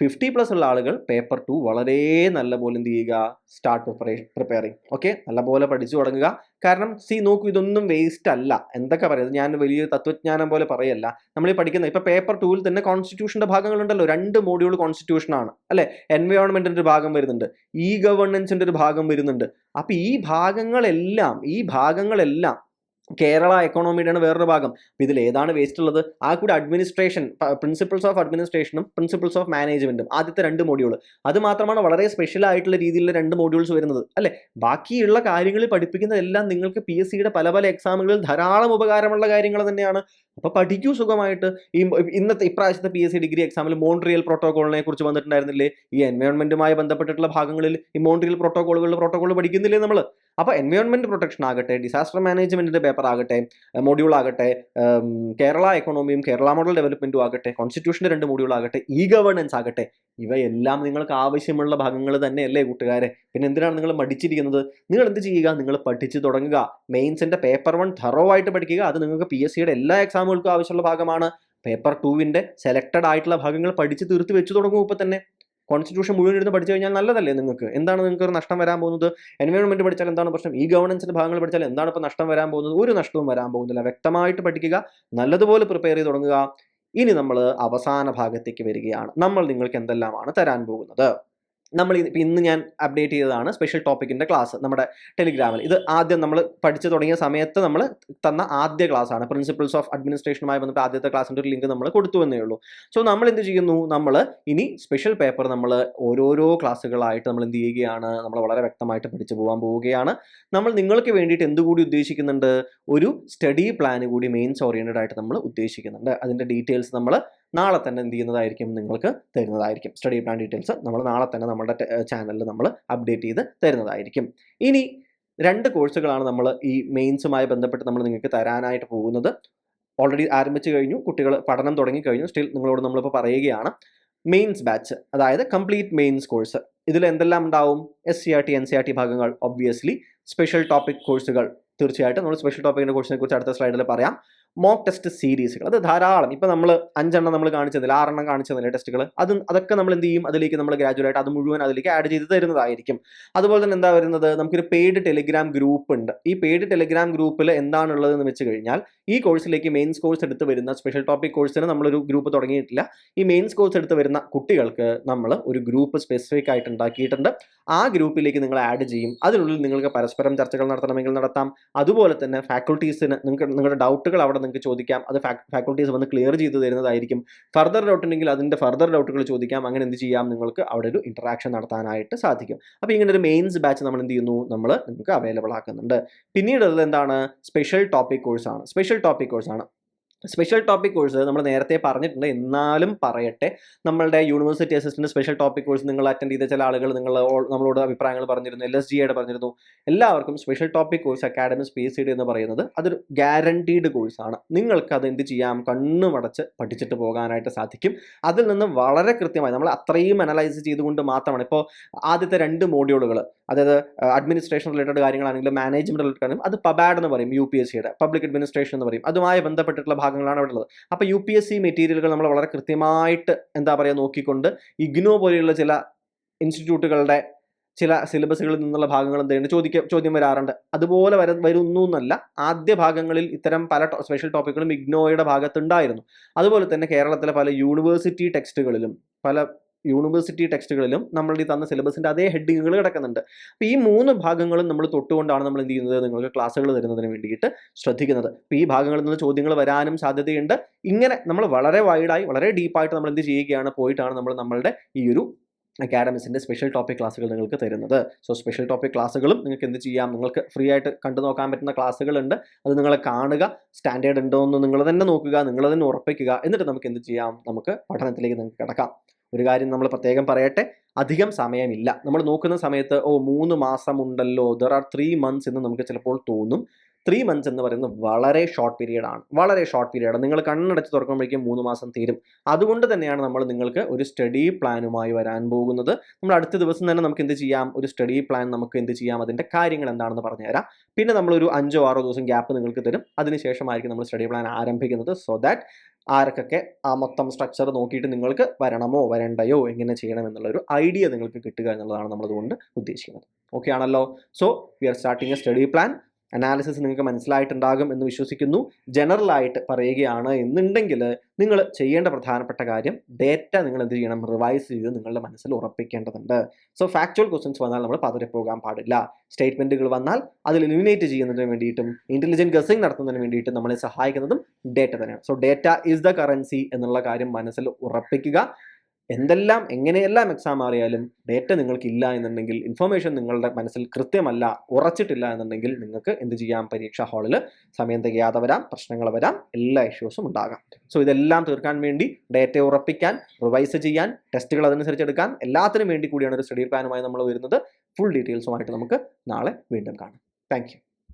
ഫിഫ്റ്റി പ്ലസ് ഉള്ള ആളുകൾ പേപ്പർ ടു വളരെ നല്ലപോലെ എന്ത് ചെയ്യുക? സ്റ്റാർട്ട് പ്രിപ്പയറിങ് ഓക്കെ നല്ലപോലെ പഠിച്ചു തുടങ്ങുക. കാരണം സി നോക്കൂ ഇതൊന്നും വേസ്റ്റ് അല്ല. എന്തൊക്കെ പറയുന്നത് ഞാൻ വലിയ തത്വജ്ഞാനം പോലെ പറയല്ല. നമ്മൾ ഈ പഠിക്കുന്ന ഇപ്പോൾ പേപ്പർ ടൂവിൽ തന്നെ കോൺസ്റ്റിറ്റ്യൂഷന്റെ ഭാഗങ്ങളുണ്ടല്ലോ. രണ്ട് മോഡ്യൂൾ കോൺസ്റ്റിറ്റ്യൂഷനാണ് അല്ലേ? എൻവയോൺമെന്റിന്റെ ഒരു ഭാഗം വരുന്നുണ്ട്. ഇ ഗവർണൻസിന്റെ ഒരു ഭാഗം വരുന്നുണ്ട്. അപ്പോൾ ഈ ഭാഗങ്ങളെല്ലാം ഈ ഭാഗങ്ങളെല്ലാം കേരള എക്കോണമിയുടെയാണ് വേറൊരു ഭാഗം. ഇതിൽ ഏതാണ് വേസ്റ്റ് ഉള്ളത്? ആ കൂടി അഡ്മിനിസ്ട്രേഷൻ പ്രിൻസിപ്പിൾസ് ഓഫ് അഡ്മിനിസ്ട്രേഷനും പ്രിൻസിപ്പിൾസ് ഓഫ് മാനേജ്മെന്റും ആദ്യത്തെ രണ്ട് മോഡ്യൂൾ അത് മാത്രമാണ് വളരെ സ്പെഷ്യൽ ആയിട്ടുള്ള രീതിയിലുള്ള രണ്ട് മോഡ്യൂൾസ് വരുന്നത്. അല്ലേ? ബാക്കിയുള്ള കാര്യങ്ങൾ പഠിപ്പിക്കുന്നതെല്ലാം നിങ്ങൾക്ക് പി എസ് സിയുടെ പല പല എക്സാമുകളിൽ ധാരാളം ഉപകാരമുള്ള കാര്യങ്ങൾ തന്നെയാണ്. അപ്പോൾ പഠിക്കൂ സുഖമായിട്ട്. ഈ ഇന്നത്തെ ഇപ്രാവശ്യത്തെ പി എസ് സി ഡിഗ്രി എക്സാമിൽ മോൺട്രിയൽ പ്രോട്ടോകോളിനെ കുറിച്ച് വന്നിട്ടുണ്ടായിരുന്നില്ലേ? ഈ എൻവയോൺമെന്റുമായി ബന്ധപ്പെട്ടിട്ടുള്ള ഭാഗങ്ങളിൽ ഈ മോൺട്രിയൽ പ്രോട്ടോകോളുകളുടെ പ്രോട്ടോകോൾ പഠിക്കുന്നില്ലേ നമ്മൾ അപ്പോൾ എൻവയോൺമെന്റ് പ്രൊട്ടക്ഷൻ ആകട്ടെ ഡിസാസ്റ്റർ മാനേജ്മെന്റിന്റെ പേപ്പർ ആകട്ടെ മൊഡ്യൂൾ ആകട്ടെ കേരള എക്കണോമിയും കേരള മോഡൽ ഡെവലപ്മെന്റും ആകട്ടെ കോൺസ്റ്റിറ്റ്യൂഷന്റെ രണ്ട് മൊഡ്യൂൾ ആകട്ടെ ഇ ഗവേണൻസ് ആകട്ടെ ഇവയെല്ലാം നിങ്ങൾക്ക് ആവശ്യമുള്ള ഭാഗങ്ങൾ തന്നെയല്ലേ കൂട്ടുകാരെ? പിന്നെ എന്തിനാണ് നിങ്ങൾ മടിച്ചിരിക്കുന്നത്? നിങ്ങൾ എന്ത് ചെയ്യുക? നിങ്ങൾ പഠിച്ചു തുടങ്ങുക. മെയിൻസിന്റെ പേപ്പർ വൺ തറോ ആയിട്ട് പഠിക്കുക. അത് നിങ്ങൾക്ക് പി എസ് സിയുടെ എല്ലാ എക്സാമുകൾക്കും ആവശ്യമുള്ള ഭാഗമാണ്. പേപ്പർ ടൂവിന്റെ സെലക്റ്റഡ് ആയിട്ടുള്ള ഭാഗങ്ങൾ പഠിച്ച് തീർത്ത് വെച്ചു തുടങ്ങും ഇപ്പോൾ തന്നെ. കോൺസ്റ്റിറ്റ്യൂഷൻ മുഴുവൻ ഇരുന്ന് പഠിച്ചു കഴിഞ്ഞാൽ നല്ലതല്ലേ നിങ്ങൾക്ക്? എന്താണ് നിങ്ങൾക്ക് ഒരു നഷ്ടം വരാൻ പോകുന്നത്? എൻവയോൺമെന്റ് പഠിച്ചാൽ എന്താണ് പ്രശ്നം? ഈ ഗവർണൻസിന്റെ ഭാഗങ്ങൾ പഠിച്ചാൽ എന്താണ് ഇപ്പോൾ നഷ്ടം വരാൻ പോകുന്നത്? ഒരു നഷ്ടവും വരാൻ പോകുന്നില്ല. വ്യക്തമായിട്ട് പഠിക്കുക നല്ലതുപോലെ പ്രിപ്പയർ ചെയ്ത് തുടങ്ങുക. ഇനി നമ്മൾ അവസാന ഭാഗത്തേക്ക് വരികയാണ്. നമ്മൾ നിങ്ങൾക്ക് എന്തെല്ലാമാണ് തരാൻ പോകുന്നത്? നമ്മൾ ഇന്ന് ഞാൻ അപ്ഡേറ്റ് ചെയ്തതാണ് സ്പെഷ്യൽ ടോപ്പിക്കിന്റെ ക്ലാസ് നമ്മുടെ ടെലിഗ്രാമിൽ ഇത് ആദ്യം നമ്മൾ പഠിച്ചു തുടങ്ങിയ സമയത്ത് നമ്മൾ തന്ന ആദ്യ ക്ലാസ് ആണ്. പ്രിൻസിപ്പിൾസ് ഓഫ് അഡ്മിനിസ്ട്രേഷനുമായി ബന്ധപ്പെട്ട ആദ്യത്തെ ക്ലാസ്സിന്റെ ഒരു ലിങ്ക് നമ്മൾ കൊടുത്തു എന്നേ ഉള്ളൂ. സോ നമ്മൾ എന്ത് ചെയ്യുന്നു? നമ്മൾ ഇനി സ്പെഷ്യൽ പേപ്പർ നമ്മൾ ഓരോരോ ക്ലാസ്സുകളായിട്ട് നമ്മൾ എന്ത് ചെയ്യുകയാണ്? നമ്മൾ വളരെ വ്യക്തമായിട്ട് പഠിച്ചു പോകാൻ പോവുകയാണ്. നമ്മൾ നിങ്ങൾക്ക് വേണ്ടിയിട്ട് എന്തുകൂടി ഉദ്ദേശിക്കുന്നുണ്ട്? ഒരു സ്റ്റഡി പ്ലാൻ കൂടി മെയിൻസ് ഓറിയന്റഡ് ആയിട്ട് നമ്മൾ ഉദ്ദേശിക്കുന്നുണ്ട്. അതിന്റെ ഡീറ്റെയിൽസ് നമ്മൾ നാളെ തന്നെ എന്ത് ചെയ്യുന്നതായിരിക്കും നിങ്ങൾക്ക് തരുന്നതായിരിക്കും. സ്റ്റഡി പ്ലാൻ ഡീറ്റെയിൽസ് നമ്മൾ നാളെ തന്നെ നമ്മുടെ ചാനലിൽ നമ്മൾ അപ്ഡേറ്റ് ചെയ്ത് തരുന്നതായിരിക്കും. ഇനി രണ്ട് കോഴ്സുകളാണ് നമ്മൾ ഈ മെയിൻസുമായി ബന്ധപ്പെട്ട് നമ്മൾ നിങ്ങൾക്ക് തരാനായിട്ട് പോകുന്നത്. ഓൾറെഡി ആരംഭിച്ചു കഴിഞ്ഞു കുട്ടികൾ പഠനം തുടങ്ങി കഴിഞ്ഞു. സ്റ്റിൽ നിങ്ങളോട് നമ്മളിപ്പോൾ പറയുകയാണ് മെയിൻസ് ബാച്ച് അതായത് കംപ്ലീറ്റ് മെയിൻസ് കോഴ്സ് ഇതിൽ എന്തെല്ലാം ഉണ്ടാവും? S C R T N C R T ഭാഗങ്ങൾ ഒബ്വിയസ്ലി സ്പെഷ്യൽ ടോപ്പിക് കോഴ്സുകൾ തീർച്ചയായിട്ടും നമ്മൾ സ്പെഷ്യൽ ടോപ്പിക്കിന്റെ കോഴ്സിനെ കുറിച്ച് അടുത്ത സ്ലൈഡിൽ പറയാം. മോക്ക് ടെസ്റ്റ് സീരീസുകൾ അത് ധാരാളം. ഇപ്പം നമ്മൾ അഞ്ചെണ്ണം നമ്മൾ കാണിച്ചതിൽ ആറെണ്ണം കാണിച്ചതില്ല ടെസ്റ്റുകൾ അത് അതൊക്കെ നമ്മൾ എന്ത് ചെയ്യും? അതിലേക്ക് നമ്മൾ ഗ്രാജുവലായിട്ട് അത് മുഴുവൻ അതിലേക്ക് ആഡ് ചെയ്ത് തരുന്നതായിരിക്കും. അതുപോലെ തന്നെ എന്താ വരുന്നത്? നമുക്കൊരു പെയ്ഡ് ടെലിഗ്രാം ഗ്രൂപ്പ് ഉണ്ട്. ഈ പെയ്ഡ് ടെലിഗ്രാം ഗ്രൂപ്പിൽ എന്താണുള്ളത് എന്ന് വെച്ച് കഴിഞ്ഞാൽ ഈ കോഴ്സിലേക്ക് മെയിൻസ് കോഴ്സ് എടുത്ത് വരുന്ന സ്പെഷ്യൽ ടോപ്പിക് കോഴ്സിന് നമ്മളൊരു ഗ്രൂപ്പ് തുടങ്ങിയിട്ടില്ല. ഈ മെയിൻസ് കോഴ്സ് എടുത്ത് വരുന്ന കുട്ടികൾക്ക് നമ്മൾ ഒരു ഗ്രൂപ്പ് സ്പെസിഫിക് ആയിട്ട് ഉണ്ടാക്കിയിട്ടുണ്ട്. ആ ഗ്രൂപ്പിലേക്ക് നിങ്ങൾ ആഡ് ചെയ്യും. അതിനുള്ളിൽ നിങ്ങൾക്ക് പരസ്പരം ചർച്ചകൾ നടത്തണമെങ്കിൽ നടത്താം. അതുപോലെ തന്നെ ഫാക്കൾട്ടീസിന് നിങ്ങൾക്ക് നിങ്ങളുടെ ഡൗട്ടുകൾ അവിടെ നിങ്ങൾക്ക് ചോദിക്കാം. അത് ഫാക്കൾട്ടീസ് വന്ന് ക്ലിയർ ചെയ്ത് തരുന്നതായിരിക്കും. ഫർദർ ഡൗട്ട് ഉണ്ടെങ്കിൽ അതിന്റെ ഫർദർ ഡൗട്ടുകൾ ചോദിക്കാം. അങ്ങനെ എന്ത് ചെയ്യാം? നിങ്ങൾക്ക് അവിടെ ഒരു ഇൻട്രാക്ഷൻ നടത്താനായിട്ട് സാധിക്കും. അപ്പോൾ ഇങ്ങനെ ഒരു മെയിൻസ് ബാച്ച് നമ്മൾ എന്ത് ചെയ്യുന്നു? നമ്മൾ നിങ്ങൾക്ക് അവൈലബിൾ ആക്കുന്നുണ്ട്. പിന്നീട് അത് എന്താണ്? സ്പെഷ്യൽ ടോപ്പിക് കോഴ്സാണ് സ്പെഷ്യൽ ടോപ്പിക് കോഴ്സാണ് സ്പെഷ്യൽ ടോപ്പിക് കോഴ്സ് നമ്മൾ നേരത്തെ പറഞ്ഞിട്ടുണ്ട്. എന്നാലും പറയട്ടെ. നമ്മളുടെ university assistant special topic course നിങ്ങൾ അറ്റൻഡ് ചെയ്ത ചില ആളുകൾ നിങ്ങൾ നമ്മളോട് അഭിപ്രായങ്ങൾ പറഞ്ഞിരുന്നു. എൽ എസ് ജി ആയിട്ട് പറഞ്ഞിരുന്നു. എല്ലാവർക്കും special topic course academy space C എന്ന് പറയുന്നത് അതൊരു ഗ്യാരണ്ടീഡ് കോഴ്സാണ് നിങ്ങൾക്ക് അത് എന്ത് ചെയ്യാം? കണ്ണുമടച്ച് പഠിച്ചിട്ട് പോകാനായിട്ട് സാധിക്കും. അതിൽ നിന്ന് വളരെ കൃത്യമായി നമ്മൾ അത്രയും അനലൈസ് ചെയ്തുകൊണ്ട് മാത്രമാണ്. ഇപ്പോൾ ആദ്യത്തെ രണ്ട് മോഡ്യൂളുകൾ അതായത് അഡ്മിനിസ്ട്രേഷൻ റിലേറ്റഡ് കാര്യങ്ങളാണെങ്കിലും മാനേജ്മെന്റ് റിലേറ്റഡ് കാര്യം അത് പബാഡ് എന്ന് പറയും യു പി എസ് സിയുടെ പബ്ലിക് അഡ്മിനിസ്ട്രേഷൻ എന്ന് പറയും. അതുമായി ബന്ധപ്പെട്ടിട്ടുള്ള ഭാഗങ്ങളാണ് അവിടെ ഉള്ളത്. അപ്പോൾ യു പി എസ് സി മെറ്റീരിയലുകൾ നമ്മൾ വളരെ കൃത്യമായിട്ട് എന്താ പറയുക നോക്കിക്കൊണ്ട് ഇഗ്നോ പോലെയുള്ള ചില ഇൻസ്റ്റിറ്റ്യൂട്ടുകളുടെ ചില സിലബസുകളിൽ നിന്നുള്ള ഭാഗങ്ങൾ എന്തുണ്ട് ചോദിക്ക ചോദ്യം വരാറുണ്ട്. അതുപോലെ വര വരുന്നു എന്നല്ല ആദ്യ ഭാഗങ്ങളിൽ ഇത്തരം പല സ്പെഷ്യൽ ടോപ്പിക്കുകളും ഇഗ്നോയുടെ ഭാഗത്തുണ്ടായിരുന്നു. അതുപോലെ തന്നെ കേരളത്തിലെ പല യൂണിവേഴ്സിറ്റി ടെക്സ്റ്റുകളിലും പല യൂണിവേഴ്സിറ്റി ടെക്സ്റ്റുകളിലും നമ്മൾ ഈ തന്ന സിലബസിന്റെ അതേ ഹെഡിങ്ങുകൾ കിടക്കുന്നുണ്ട്. അപ്പോൾ ഈ മൂന്ന് ഭാഗങ്ങളും നമ്മൾ തൊട്ടുകൊണ്ടാണ് നമ്മൾ എന്ത് ചെയ്യുന്നത്? നിങ്ങൾക്ക് ക്ലാസ്സുകൾ തരുന്നതിന് വേണ്ടിയിട്ട് ശ്രദ്ധിക്കുന്നത്. അപ്പോൾ ഈ ഭാഗങ്ങളിൽ നിന്ന് ചോദ്യങ്ങൾ വരാനും സാധ്യതയുണ്ട്. ഇങ്ങനെ നമ്മൾ വളരെ വൈഡായി വളരെ ഡീപ്പായിട്ട് നമ്മൾ എന്ത് ചെയ്യുകയാണ്? പോയിട്ടാണ് നമ്മൾ നമ്മളുടെ ഈ ഒരു അക്കാഡമിക്സിന്റെ സ്പെഷ്യൽ ടോപ്പിക് ക്ലാസ്സുകൾ നിങ്ങൾക്ക് തരുന്നത്. സോ സ്പെഷ്യൽ ടോപ്പിക് ക്ലാസ്സുകളും നിങ്ങൾക്ക് എന്ത് ചെയ്യാം? നിങ്ങൾക്ക് ഫ്രീ ആയിട്ട് കണ്ടു നോക്കാൻ പറ്റുന്ന ക്ലാസ്സുകളുണ്ട് അത് നിങ്ങൾ കാണുക സ്റ്റാൻഡേർഡ് ഉണ്ടോ എന്ന് നിങ്ങൾ തന്നെ നോക്കുക നിങ്ങൾ തന്നെ ഉറപ്പിക്കുക. എന്നിട്ട് നമുക്ക് എന്ത് ചെയ്യാം? നമുക്ക് പഠനത്തിലേക്ക് നിങ്ങൾക്ക് കിടക്കാം. ഒരു കാര്യം നമ്മൾ പ്രത്യേകം പറയട്ടെ അധികം സമയമില്ല. നമ്മൾ നോക്കുന്ന സമയത്ത് ഓ മൂന്ന് മാസം ഉണ്ടല്ലോ ദർ ആർ ത്രീ മന്ത്സ് എന്ന് നമുക്ക് ചിലപ്പോൾ തോന്നും. ത്രീ മന്ത്സ് എന്ന് പറയുന്നത് വളരെ ഷോർട്ട് പീരീഡ് ആണ്. വളരെ ഷോർട്ട് പീരീഡ് നിങ്ങൾ കണ്ണടച്ച് തുറക്കുമ്പോഴേക്കും മൂന്ന് മാസം തീരും. അതുകൊണ്ട് തന്നെയാണ് നമ്മൾ നിങ്ങൾക്ക് ഒരു സ്റ്റഡി പ്ലാനുമായി വരാൻ പോകുന്നത്. നമ്മൾ അടുത്ത ദിവസം തന്നെ നമുക്ക് എന്ത് ചെയ്യാം? ഒരു സ്റ്റഡി പ്ലാൻ നമുക്ക് എന്ത് ചെയ്യാം? അതിന്റെ കാര്യങ്ങൾ എന്താണെന്ന് പറഞ്ഞുതരാം പിന്നെ നമ്മളൊരു അഞ്ചോ ആറോ ദിവസം ഗ്യാപ്പ് നിങ്ങൾക്ക് തരും. അതിനുശേഷമായിരിക്കും നമ്മൾ സ്റ്റഡി പ്ലാൻ ആരംഭിക്കുന്നത്. സോ ദാറ്റ് ആർക്കൊക്കെ ആ മൊത്തം സ്ട്രക്ചർ നോക്കിയിട്ട് നിങ്ങൾക്ക് വരണമോ വരണ്ടയോ എങ്ങനെ ചെയ്യണം എന്നുള്ള ഒരു ഐഡിയ നിങ്ങൾക്ക് കിട്ടുക എന്നുള്ളതാണ് നമ്മളതുകൊണ്ട് ഉദ്ദേശിക്കുന്നത്. ഓക്കെ ആണല്ലോ? So we are starting a study plan analysis നിങ്ങൾക്ക് മനസ്സിലായിട്ടുണ്ടാകും എന്ന് വിശ്വസിക്കുന്നു. ജനറലായിട്ട് പറയുകയാണ് എന്നുണ്ടെങ്കിൽ നിങ്ങൾ ചെയ്യേണ്ട പ്രധാനപ്പെട്ട കാര്യം ഡേറ്റ നിങ്ങൾ എന്ത് ചെയ്യണം റിവൈസ് ചെയ്ത് നിങ്ങളുടെ മനസ്സിൽ ഉറപ്പിക്കേണ്ടതുണ്ട്. സോ ഫാക്ച്വൽ ക്വസ്റ്റ്യൻസ് വന്നാൽ നമ്മൾ പതറിപ്പോകാൻ പാടില്ല. സ്റ്റേറ്റ്മെന്റുകൾ വന്നാൽ അതിൽ എലിമിനേറ്റ് ചെയ്യുന്നതിന് വേണ്ടിയിട്ടും ഇന്റലിജന്റ് ഗസിങ് നടത്തുന്നതിന് വേണ്ടിയിട്ടും നമ്മളെ സഹായിക്കുന്നതും ഡേറ്റ തന്നെയാണ്. So data is the currency എന്നുള്ള കാര്യം മനസ്സിൽ ഉറപ്പിക്കുക. എന്തെല്ലാം എങ്ങനെയെല്ലാം എക്സാം മാറിയാലും ഡേറ്റ നിങ്ങൾക്കില്ല എന്നുണ്ടെങ്കിൽ ഇൻഫർമേഷൻ നിങ്ങളുടെ മനസ്സിൽ കൃത്യമല്ല ഉറച്ചിട്ടില്ല എന്നുണ്ടെങ്കിൽ നിങ്ങൾക്ക് എന്ത് ചെയ്യാം? പരീക്ഷാ ഹാളിൽ സമയം തികയാതെ വരാം പ്രശ്നങ്ങൾ വരാം എല്ലാ ഇഷ്യൂസും ഉണ്ടാകാം. സോ ഇതെല്ലാം തീർക്കാൻ വേണ്ടി ഡേറ്റ ഉറപ്പിക്കാൻ റിവൈസ് ചെയ്യാൻ ടെസ്റ്റുകൾ അതനുസരിച്ച് എടുക്കാൻ എല്ലാത്തിനും വേണ്ടി കൂടിയാണ് ഒരു സ്റ്റഡി പ്ലാനുമായി നമ്മൾ വരുന്നത്. ഫുൾ ഡീറ്റെയിൽസുമായിട്ട് നമുക്ക് നാളെ വീണ്ടും കാണാം. താങ്ക്